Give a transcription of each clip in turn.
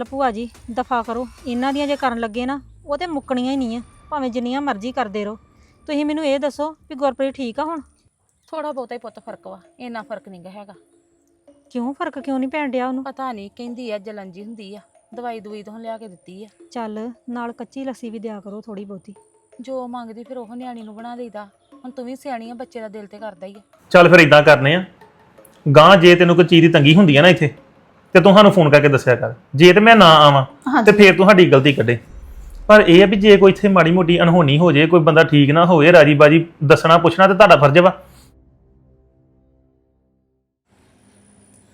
ਚੱਲ ਭੂਆ ਜੀ ਦਫਾ ਕਰੋ। ਇਹਨਾਂ ਦੀਆਂ ਜੇ ਕਰਨ ਲੱਗੇ ਨਾ ਉਹ ਤੇ ਮੁੱਕਣੀਆਂ ਹੀ ਨਹੀਂ ਆ। ਭਾਵੇਂ ਜਿੰਨੀਆਂ ਮਰਜ਼ੀ ਕਰਦੇ ਰਹੋ। ਤੁਸੀਂ ਮੈਨੂੰ ਇਹ ਦੱਸੋ ਵੀ ਗੁਰਪ੍ਰੀਤ ਠੀਕ ਆ ਹੁਣ? ਥੋੜਾ ਬਹੁਤਾ ਹੀ ਪੁੱਤ ਫ਼ਰਕ ਵਾ ਇੰਨਾ ਫ਼ਰਕ ਨਹੀਂ ਗਾ ਹੈਗਾ। ਕਿਉਂ? ਫ਼ਰਕ ਕਿਉਂ ਨਹੀਂ ਪੈਣ ਡਿਆ ਉਹਨੂੰ? ਪਤਾ ਨਹੀਂ ਕਹਿੰਦੀ ਆ ਜਲੰਜੀ ਹੁੰਦੀ ਆ ਦਵਾਈ ਦਵਾਈ ਤੋਂ ਲਿਆ ਕੇ ਦਿੱਤੀ ਆ। ਚੱਲ ਨਾਲ ਕੱਚੀ ਲੱਸੀ ਵੀ ਦਿਆ ਕਰੋ ਥੋੜੀ ਬਹੁਤੀ। ਜੋ ਮੰਗਦੀ ਫਿਰ ਉਹ ਨਿਆਣੀ ਨੂੰ ਬਣਾ ਦੇਈਦਾ। ਹੁਣ ਤੂੰ ਵੀ ਸਿਆਣੀ ਆ ਬੱਚੇ ਦਾ ਦਿਲ ਤੇ ਕਰਦਾ ਹੀ ਆ। ਚੱਲ ਫਿਰ ਇਦਾਂ ਕਰਨੇ ਆ। ਗਾਂ ਜੇ ਤੈਨੂੰ ਕੋਈ ਚੀਜ਼ ਦੀ ਤੰਗੀ ਹੁੰਦੀ ਆ ਨਾ ਇੱਥੇ ਤੇ ਤੂੰ ਸਾਨੂੰ ਫੋਨ ਕਰਕੇ ਦੱਸਿਆ ਕਰ। ਜੇ ਤੇ ਮੈਂ ਨਾ ਆਵਾਂ ਤੇ ਫੇਰ ਤੁਹਾਡੀ ਗਲਤੀ ਕੱਢੇ। ਪਰ ਇਹ ਆ ਵੀ ਜੇ ਕੋਈ ਇੱਥੇ ਮਾੜੀ ਮੋਟੀ ਅਨਹੋਣੀ ਹੋ ਜੇ ਕੋਈ ਬੰਦਾ ਠੀਕ ਨਾ ਹੋਵੇ ਰਾਜੀ ਬਾਜੀ ਦੱਸਣਾ ਪੁੱਛਣਾ ਤੇ ਤੁਹਾਡਾ ਫਰਜ਼ ਵਾ।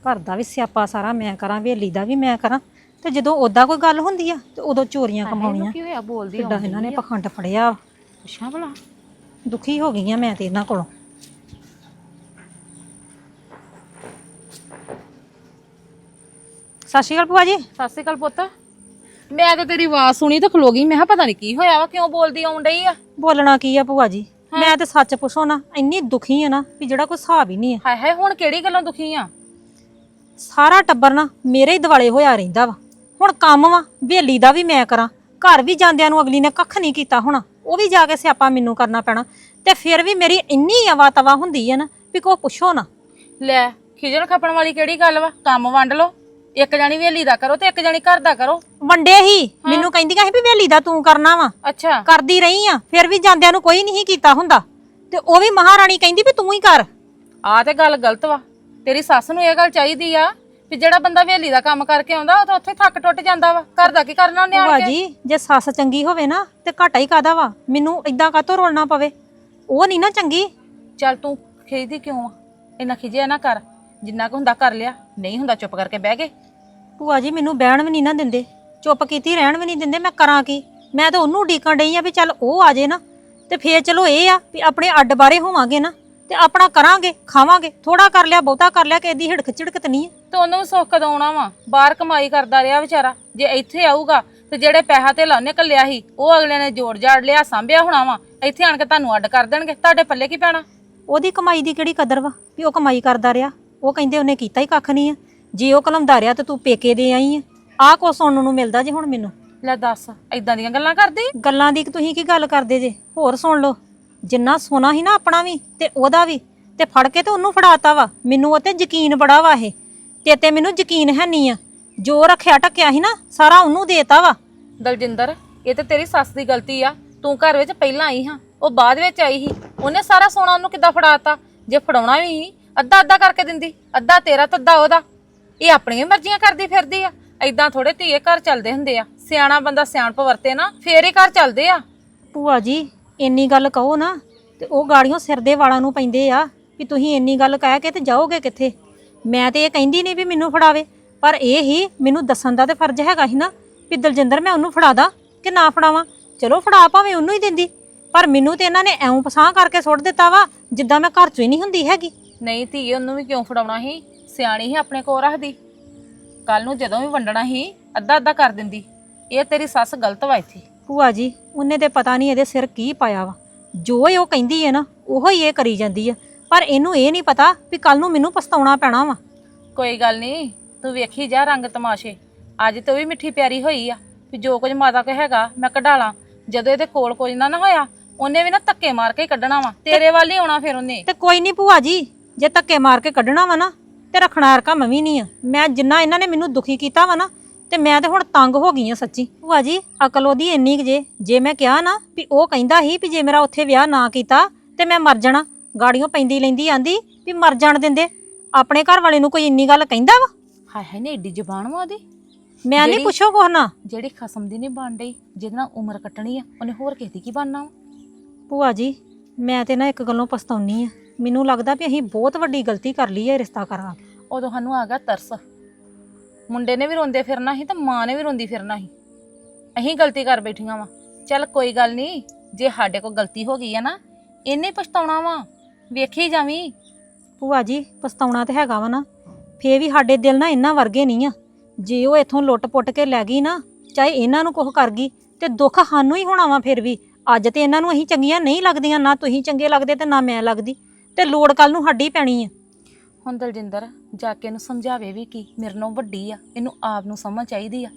ਘਰ ਦਾ ਵੀ ਸਿਆਪਾ ਸਾਰਾ ਮੈਂ ਕਰਾਂ ਵੇਲੀ ਦਾ ਵੀ ਮੈਂ ਕਰਾਂ। ਤੇ ਜਦੋਂ ਉਦਾਂ ਕੋਈ ਗੱਲ ਹੁੰਦੀ ਆ ਤੇ ਉਦੋਂ ਚੋਰੀਆਂ ਕਮਾਉਣੀਆਂ। ਕੀ ਹੋਇਆ ਬੋਲਦੀ ਕਿੱਡਾ ਇਹਨਾਂ ਨੇ ਪਖੰਡ ਫੜਿਆ। ਪੁੱਛਾਂ ਭਲਾ। ਦੁਖੀ ਹੋ ਗਈ ਆ ਮੈਂ ਤੇ ਇਹਨਾਂ ਕੋਲੋਂ। ਸਤਿ ਸ਼੍ਰੀ ਅਕਾਲ ਭੂਆ ਜੀ। ਸਤਿ ਸ਼੍ਰੀ ਅਕਾਲ ਪੁੱਤ। ਮੈਂ ਤਾਂ ਤੇਰੀ ਆਵਾਜ਼ ਸੁਣੀ ਤੇ ਖਲੋ ਗਈ। ਮੈਂ ਕਿਹਾ ਪਤਾ ਨਹੀਂ ਕੀ ਹੋਇਆ ਵਾ ਕਿਉਂ ਬੋਲਦੀ ਆਉਣ ਡਈ ਆ? ਬੋਲਣਾ ਕੀ ਆ ਭੂਆ ਜੀ? ਮੈਂ ਤੇ ਸੱਚ ਪੁੱਛੋ ਨਾ ਇੰਨੀ ਦੁਖੀ ਆ ਨਾ ਵੀ ਜਿਹੜਾ ਕੋਈ ਹਿਸਾਬ ਹੀ ਨਹੀਂ ਆ। ਹਾਏ ਹਾਏ ਹੁਣ ਕਿਹੜੀ ਗੱਲੋਂ ਦੁਖੀ ਆ? ਸਾਰਾ ਟੱਬਰ ਨਾ ਮੇਰੇ ਹੀ ਦਿਵਾਲੇ ਹੋਇਆ ਰਹਿੰਦਾ ਵਾ। ਹੁਣ ਕੰਮ ਵਾ ਵੇਲੀ ਦਾ ਵੀ ਮੈਂ ਕਰਾਂ। ਘਰ ਵੀ ਜਾਂਦਿਆਂ ਨੂੰ ਅਗਲੀ ਨੇ ਕੱਖ ਨਹੀਂ ਕੀਤਾ ਹੋਣਾ। ਉਹ ਵੀ ਜਾ ਕੇ ਸਿਆਪਾ ਮੈਨੂੰ ਕਰਨਾ ਪੈਣਾ। ਤੇ ਫਿਰ ਵੀ ਮੇਰੀ ਇੰਨੀ ਅਵਾ ਤਵਾ ਹੁੰਦੀ ਆ ਨਾ ਵੀ ਕੋ ਪੁੱਛੋ ਨਾ। ਲੈ ਖਿਜਣ ਖਪਣ ਵਾਲੀ ਕਿਹੜੀ ਗੱਲ ਵਾ? ਕੰਮ ਵੰਡ ਲਓ। ਇੱਕ ਜਾਣੀ ਵੇਲੀ ਦਾ ਕਰੋ ਤੇ ਇੱਕ ਜਾਣੀ ਘਰ ਦਾ ਕਰੋ। ਵੰਡੇ ਹੀ। ਮੈਨੂੰ ਕਹਿੰਦੀਆਂ ਸੀ ਵੀ ਵੇਲੀ ਦਾ ਤੂੰ ਕਰਨਾ ਵਾ। ਅੱਛਾ। ਕਰਦੀ ਰਹੀ ਆ ਫਿਰ ਵੀ ਜਾਂਦਿਆਂ ਨੂੰ ਕੋਈ ਨਹੀਂ ਕੀਤਾ ਹੁੰਦਾ। ਤੇ ਉਹ ਵੀ ਮਹਾਰਾਣੀ ਕਹਿੰਦੀ ਵੀ ਤੂੰ ਹੀ ਕਰ। ਆ ਤੇ ਗੱਲ ਗਲਤ ਵਾ। ਤੇਰੀ ਸੱਸ ਨੂੰ ਇਹ ਗੱਲ ਚਾਹੀਦੀ ਆ ਵੀ ਜਿਹੜਾ ਬੰਦਾ ਵੇਲੀ ਦਾ ਕੰਮ ਕਰਕੇ ਆਉਂਦਾ ਉਹ ਤਾਂ ਉੱਥੇ ਥੱਕ ਟੁੱਟ ਜਾਂਦਾ ਵਾ। ਘਰ ਦਾ ਕੀ ਕਰਨਾ ਉਹਨੇ ਆਣ ਕੇ? ਜੀ ਜੇ ਸੱਸ ਚੰਗੀ ਹੋਵੇ ਨਾ ਤੇ ਘਾਟਾ ਹੀ ਕਾਦਾ ਵਾ? ਮੈਨੂੰ ਇਦਾਂ ਕਾਤੋਂ ਰੋਲਣਾ ਪਵੇ? ਉਹ ਨਹੀਂ ਨਾ ਚੰਗੀ। ਚੱਲ ਤੂੰ ਖਿਜਦੀ ਕਿਉਂ ਆ? ਇੰਨਾ ਖਿਜਿਆ ਨਾ ਕਰ। ਜਿੰਨਾ ਕੁ ਹੁੰਦਾ ਕਰ ਲਿਆ ਨਹੀਂ ਹੁੰਦਾ ਚੁੱਪ ਕਰਕੇ ਬਹਿ ਗਏ ਭੂਆ ਜੀ ਮੈਨੂੰ ਬਹਿਣ ਵੀ ਨਹੀਂ ਨਾ ਦਿੰਦੇ। ਚੁੱਪ ਕੀਤੀ ਰਹਿਣ ਵੀ ਨਹੀਂ ਦਿੰਦੇ ਮੈਂ ਕਰਾਂ ਕੀ? ਮੈਂ ਤਾਂ ਉਹਨੂੰ ਡੀਕਣ ਡਈ ਆ ਵੀ ਚੱਲ ਉਹ ਆ ਜੇ ਨਾ। ਤੇ ਫੇਰ ਚਲੋ ਇਹ ਆ ਵੀ ਆਪਣੇ ਅੱਡ ਬਾਰੇ ਹੋਵਾਂਗੇ ਨਾ। ਤੇ ਆਪਣਾ ਕਰਾਂਗੇ ਖਾਵਾਂਗੇ ਥੋੜਾ ਕਰ ਲਿਆ ਬਹੁਤਾ ਕਰ ਲਿਆ ਕਿ ਇਹਦੀ ਹਿੜਕ ਝਿੜਕਤ ਨਹੀਂ ਆ। ਤੇ ਉਹਨੂੰ ਵੀ ਸੁੱਖ ਕਦੋਂ ਆਉਣਾ ਵਾ। ਬਾਹਰ ਕਮਾਈ ਕਰਦਾ ਰਿਹਾ ਵਿਚਾਰਾ। ਜੇ ਇੱਥੇ ਆਊਗਾ ਤੇ ਜਿਹੜੇ ਪੈਸਾ ਤੇ ਲਾਉਨੇ ਕੱਲਿਆ ਸੀ ਉਹ ਅਗਲੇ ਨੇ ਜੋੜ ਜਾੜ ਲਿਆ ਸਾਂਭਿਆ ਹੋਣਾ ਵਾ। ਇੱਥੇ ਆਣ ਕੇ ਤੁਹਾਨੂੰ ਅੱਡ ਕਰ ਦੇਣਗੇ। ਤੁਹਾਡੇ ਪੱਲੇ ਕੀ ਪੈਣਾ? ਉਹਦੀ ਕਮਾਈ ਦੀ ਕਿਹੜੀ ਕਦਰ ਵਾ? ਵੀ ਉਹ ਕਮਾਈ ਕਰਦਾ ਰਿਹਾ। ਉਹ ਕਹਿੰਦੇ ਉਹਨੇ ਕੀਤਾ ਹੀ ਕੱਖ ਨਹੀਂ ਆ। ਜੇ ਉਹ ਕਲਮਦਾ ਰਿਹਾ ਤੇ ਤੂੰ ਪੇਕੇ ਦੇ ਆਈ ਆ। ਆਹ ਕੋ ਸੁਣਨ ਨੂੰ ਮਿਲਦਾ ਜੇ ਹੁਣ ਮੈਨੂੰ। ਲੈ ਦੱਸ ਐਦਾਂ ਦੀਆਂ ਗੱਲਾਂ ਕਰਦੀ? ਗੱਲਾਂ ਦੀ ਤੁਸੀਂ ਕੀ ਗੱਲ ਕਰਦੇ ਜੇ? ਹੋਰ ਸੁਣ ਲਓ। ਜਿੰਨਾ ਸੋਨਾ ਸੀ ਨਾ ਆਪਣਾ ਵੀ ਤੇ ਉਹਦਾ ਵੀ ਤੇ ਫੜ ਕੇ ਤੇ ਉਹਨੂੰ ਫੜਾਤਾ ਵਾ। ਮੈਨੂੰ ਉਹ ਤੇ ਯਕੀਨ ਬੜਾ ਵਾ ਇਹ। ਤੇ ਤੇ ਮੈਨੂੰ ਯਕੀਨ ਹੈ ਨਹੀਂ ਆ। ਜੋ ਰੱਖਿਆ ਟੱਕਿਆ ਸੀ ਨਾ ਸਾਰਾ ਉਹਨੂੰ ਦੇਤਾ ਵਾ। ਦਲਜਿੰਦਰ ਇਹ ਤੇ ਤੇਰੀ ਸੱਸ ਦੀ ਗਲਤੀ ਆ। ਤੂੰ ਘਰ ਵਿੱਚ ਪਹਿਲਾਂ ਆਈ ਹਾਂ ਉਹ ਬਾਅਦ ਵਿੱਚ ਆਈ ਸੀ। ਉਹਨੇ ਸਾਰਾ ਸੋਨਾ ਉਹਨੂੰ ਕਿੱਦਾਂ ਫੜਾਤਾ? ਜੇ ਫੜਾਉਣਾ ਵੀ ਸੀ ਅੱਧਾ ਅੱਧਾ ਕਰਕੇ ਦਿੰਦੀ ਅੱਧਾ ਤੇਰਾ ਤੇ ਅੱਧਾ ਉਹਦਾ। ਇਹ ਆਪਣੀਆਂ ਮਰਜ਼ੀਆਂ ਕਰਦੀ ਫਿਰਦੀ ਆ। ਐਦਾਂ ਥੋੜੇ ਧੀਏ ਘਰ ਚੱਲਦੇ ਹੁੰਦੇ ਆ। ਸਿਆਣਾ ਬੰਦਾ ਸਿਆਣਪ ਵਰਤੇ ਨਾ ਫੇਰ ਹੀ ਘਰ ਚੱਲਦੇ ਆ। ਭੂਆ ਜੀ ਇੰਨੀ ਗੱਲ ਕਹੋ ਨਾ ਤੇ ਉਹ ਗਾੜੀਆਂ ਸਿਰ ਦੇ ਵਾਲਾਂ ਨੂੰ ਪੈਂਦੇ ਆ ਵੀ ਤੁਸੀਂ ਇੰਨੀ ਗੱਲ ਕਹਿ ਕੇ ਤੇ ਜਾਓਗੇ ਕਿੱਥੇ? ਮੈਂ ਤੇ ਇਹ ਕਹਿੰਦੀ ਨਹੀਂ ਵੀ ਮੈਨੂੰ ਫੜਾਵੇ ਪਰ ਇਹ ਹੀ ਮੈਨੂੰ ਦੱਸਣ ਦਾ ਤੇ ਫਰਜ਼ ਹੈਗਾ ਸੀ ਨਾ ਵੀ ਦਲਜਿੰਦਰ ਮੈਂ ਉਹਨੂੰ ਫੜਾਦਾ ਕਿ ਨਾ ਫੜਾਵਾਂ। ਚਲੋ ਫੜਾ ਭਾਵੇਂ ਉਹਨੂੰ ਹੀ ਦਿੰਦੀ ਪਰ ਮੈਨੂੰ ਤੇ ਇਹਨਾਂ ਨੇ ਐਉਂ ਪਸਾਹ ਕਰਕੇ ਸੁੱਟ ਦਿੱਤਾ ਵਾ ਜਿੱਦਾਂ ਮੈਂ ਘਰ 'ਚ ਹੀ ਨਹੀਂ ਹੁੰਦੀ ਹੈਗੀ। ਨਹੀਂ ਧੀਏ ਉਹਨੂੰ ਵੀ ਕਿਉਂ ਫੜਾਉਣਾ ਸੀ? ਸਿਆਣੀ ਹੀ ਆਪਣੇ ਕੋਲ ਰੱਖਦੀ। ਕੱਲ ਨੂੰ ਜਦੋਂ ਵੀ ਵੰਡਣਾ ਸੀ ਅੱਧਾ ਅੱਧਾ ਕਰ ਦਿੰਦੀ। ਇਹ ਤੇਰੀ ਸੱਸ ਗਲਤ ਵਾ ਇੱਥੇ। ਭੂਆ ਜੀ ਉਹਨੇ ਤੇ ਪਤਾ ਨਹੀਂ ਇਹਦੇ ਸਿਰ ਕੀ ਪਾਇਆ ਵਾ। ਜੋ ਇਹ ਉਹ ਕਹਿੰਦੀ ਹੈ ਨਾ ਉਹੋ ਹੀ ਇਹ ਕਰੀ ਜਾਂਦੀ ਆ। ਪਰ ਇਹਨੂੰ ਇਹ ਨਹੀਂ ਪਤਾ ਵੀ ਕੱਲ ਨੂੰ ਮੈਨੂੰ ਪਛਤਾਉਣਾ ਪੈਣਾ ਵਾ। ਕੋਈ ਗੱਲ ਨਹੀਂ ਤੂੰ ਵੇਖੀ ਜਾ ਰੰਗ ਤਮਾਸ਼ੇ। ਅੱਜ ਤੇ ਉਹ ਵੀ ਮਿੱਠੀ ਪਿਆਰੀ ਹੋਈ ਆ। ਵੀ ਜੋ ਕੁਝ ਮਾਤਾ ਕੋ ਹੈਗਾ ਮੈਂ ਕਢਾਲਾਂ ਜਦੋਂ ਇਹਦੇ ਕੋਲ ਕੁਝ ਨਾ ਨਾ ਹੋਇਆ ਉਹਨੇ ਵੀ ਨਾ ਧੱਕੇ ਮਾਰ ਕੇ ਹੀ ਕੱਢਣਾ ਵਾ। ਤੇਰੇ ਵੱਲ ਹੀ ਆਉਣਾ ਫਿਰ ਉਹਨੇ। ਤੇ ਕੋਈ ਨਹੀਂ ਭੂਆ ਜੀ ਜੇ ਧੱਕੇ ਮਾਰ ਕੇ ਕੱਢਣਾ ਵਾ ਨਾ ਤੇ ਰੱਖਣਾ ਅਰਕਾ ਮੈਂ ਵੀ ਨਹੀਂ ਆ। ਮੈਂ ਜਿੰਨਾ ਇਹਨਾਂ ਨੇ ਮੈਨੂੰ ਦੁਖੀ ਕੀਤਾ ਵਾ ਨਾ ਤੇ ਮੈਂ ਤੇ ਹੁਣ ਤੰਗ ਹੋ ਗਈ ਆ ਸੱਚੀ। ਭੂਆ ਜੀ ਅਕਲ ਉਹਦੀ ਇੰਨੀ ਕੁ ਜੇ ਜੇ ਮੈਂ ਕਿਹਾ ਨਾ ਵੀ ਉਹ ਕਹਿੰਦਾ ਸੀ ਵੀ ਜੇ ਮੇਰਾ ਉੱਥੇ ਵਿਆਹ ਨਾ ਕੀਤਾ ਤੇ ਮੈਂ ਮਰ ਜਾਣਾ। ਗਾੜੀਆਂ ਪੈਂਦੀ ਲੈਂਦੀ ਆਂਦੀ ਵੀ ਮਰ ਜਾਣ ਦਿੰਦੇ। ਆਪਣੇ ਘਰ ਵਾਲੇ ਨੂੰ ਕੋਈ ਇੰਨੀ ਗੱਲ ਕਹਿੰਦਾ ਵਾ? ਹਾਏ ਹਾਏ ਨੇ ਏਡੀ ਜ਼ਬਾਨ ਵਾ ਉਹਦੀ। ਮੈਂ ਨਹੀਂ ਜਿਹੜੀ- ਪੁੱਛੋ ਕੁਛ ਨਾ। ਜਿਹੜੀ ਖਸਮ ਦੀ ਨਹੀਂ ਬਣ ਡਈ ਜਿਹਦੇ ਨਾਲ ਉਮਰ ਕੱਟਣੀ ਆ ਉਹਨੇ ਹੋਰ ਕਿਸੇ ਦੀ ਕੀ ਬਣਨਾ ਵਾ? ਭੂਆ ਜੀ ਮੈਂ ਤੇ ਨਾ ਇੱਕ ਗੱਲੋਂ ਪਛਤਾਉਣੀ ਆ। ਮੈਨੂੰ ਲੱਗਦਾ ਵੀ ਅਸੀਂ ਬਹੁਤ ਵੱਡੀ ਗਲਤੀ ਕਰ ਲਈ ਹੈ ਰਿਸ਼ਤਾ ਕਰਾ ਕੇ ਉਦੋਂ ਸਾਨੂੰ ਆ ਗਿਆ ਤਰਸ। ਮੁੰਡੇ ਨੇ ਵੀ ਰੋਂਦੇ ਫਿਰਨਾ ਸੀ ਤੇ ਮਾਂ ਨੇ ਵੀ ਰੋਂਦੀ ਫਿਰਨਾ ਸੀ। ਅਸੀਂ ਗਲਤੀ ਕਰ ਬੈਠੀਆਂ ਵਾ। ਚੱਲ ਕੋਈ ਗੱਲ ਨਹੀਂ ਜੇ ਸਾਡੇ ਕੋਲ ਗਲਤੀ ਹੋ ਗਈ ਆ ਨਾ ਇਹਨੇ ਪਛਤਾਉਣਾ ਵਾ। ਵੇਖੀ ਜਾਵੀਂ। ਭੂਆ ਜੀ ਪਛਤਾਉਣਾ ਤੇ ਹੈਗਾ ਵਾ ਨਾ। ਫੇਰ ਵੀ ਸਾਡੇ ਦਿਲ ਨਾ ਇੰਨਾ ਵਰਗੇ ਨਹੀਂ ਆ। ਜੇ ਉਹ ਇੱਥੋਂ ਲੁੱਟ-ਪੁੱਟ ਕੇ ਲੈ ਗਈ ਨਾ ਚਾਹੇ ਇਹਨਾਂ ਨੂੰ ਕੁਝ ਕਰ ਗਈ ਤੇ ਦੁੱਖ ਸਾਨੂੰ ਹੀ ਹੋਣਾ ਵਾ ਫਿਰ ਵੀ। ਅੱਜ ਤੇ ਇਹਨਾਂ ਨੂੰ ਅਸੀਂ ਚੰਗੀਆਂ ਨਹੀਂ ਲੱਗਦੀਆਂ ਨਾ ਤੁਸੀਂ ਚੰਗੇ ਲੱਗਦੇ ਤੇ ਨਾ ਮੈਂ ਲੱਗਦੀ। ਤੇ ਲੋੜ ਕੱਲ ਨੂੰ ਸਾਡੀ ਪੈਣੀ ਆ। ਹੁਣ ਦਲਜਿੰਦਰ ਜਾ ਕੇ ਇਹਨੂੰ ਸਮਝਾਵੇ ਵੀ ਕੀ ਮੇਰੇ ਨਾਲੋਂ ਵੱਡੀ ਆ ਇਹਨੂੰ ਆਪ ਨੂੰ ਸਮਝ ਚਾਹੀਦੀ ਆ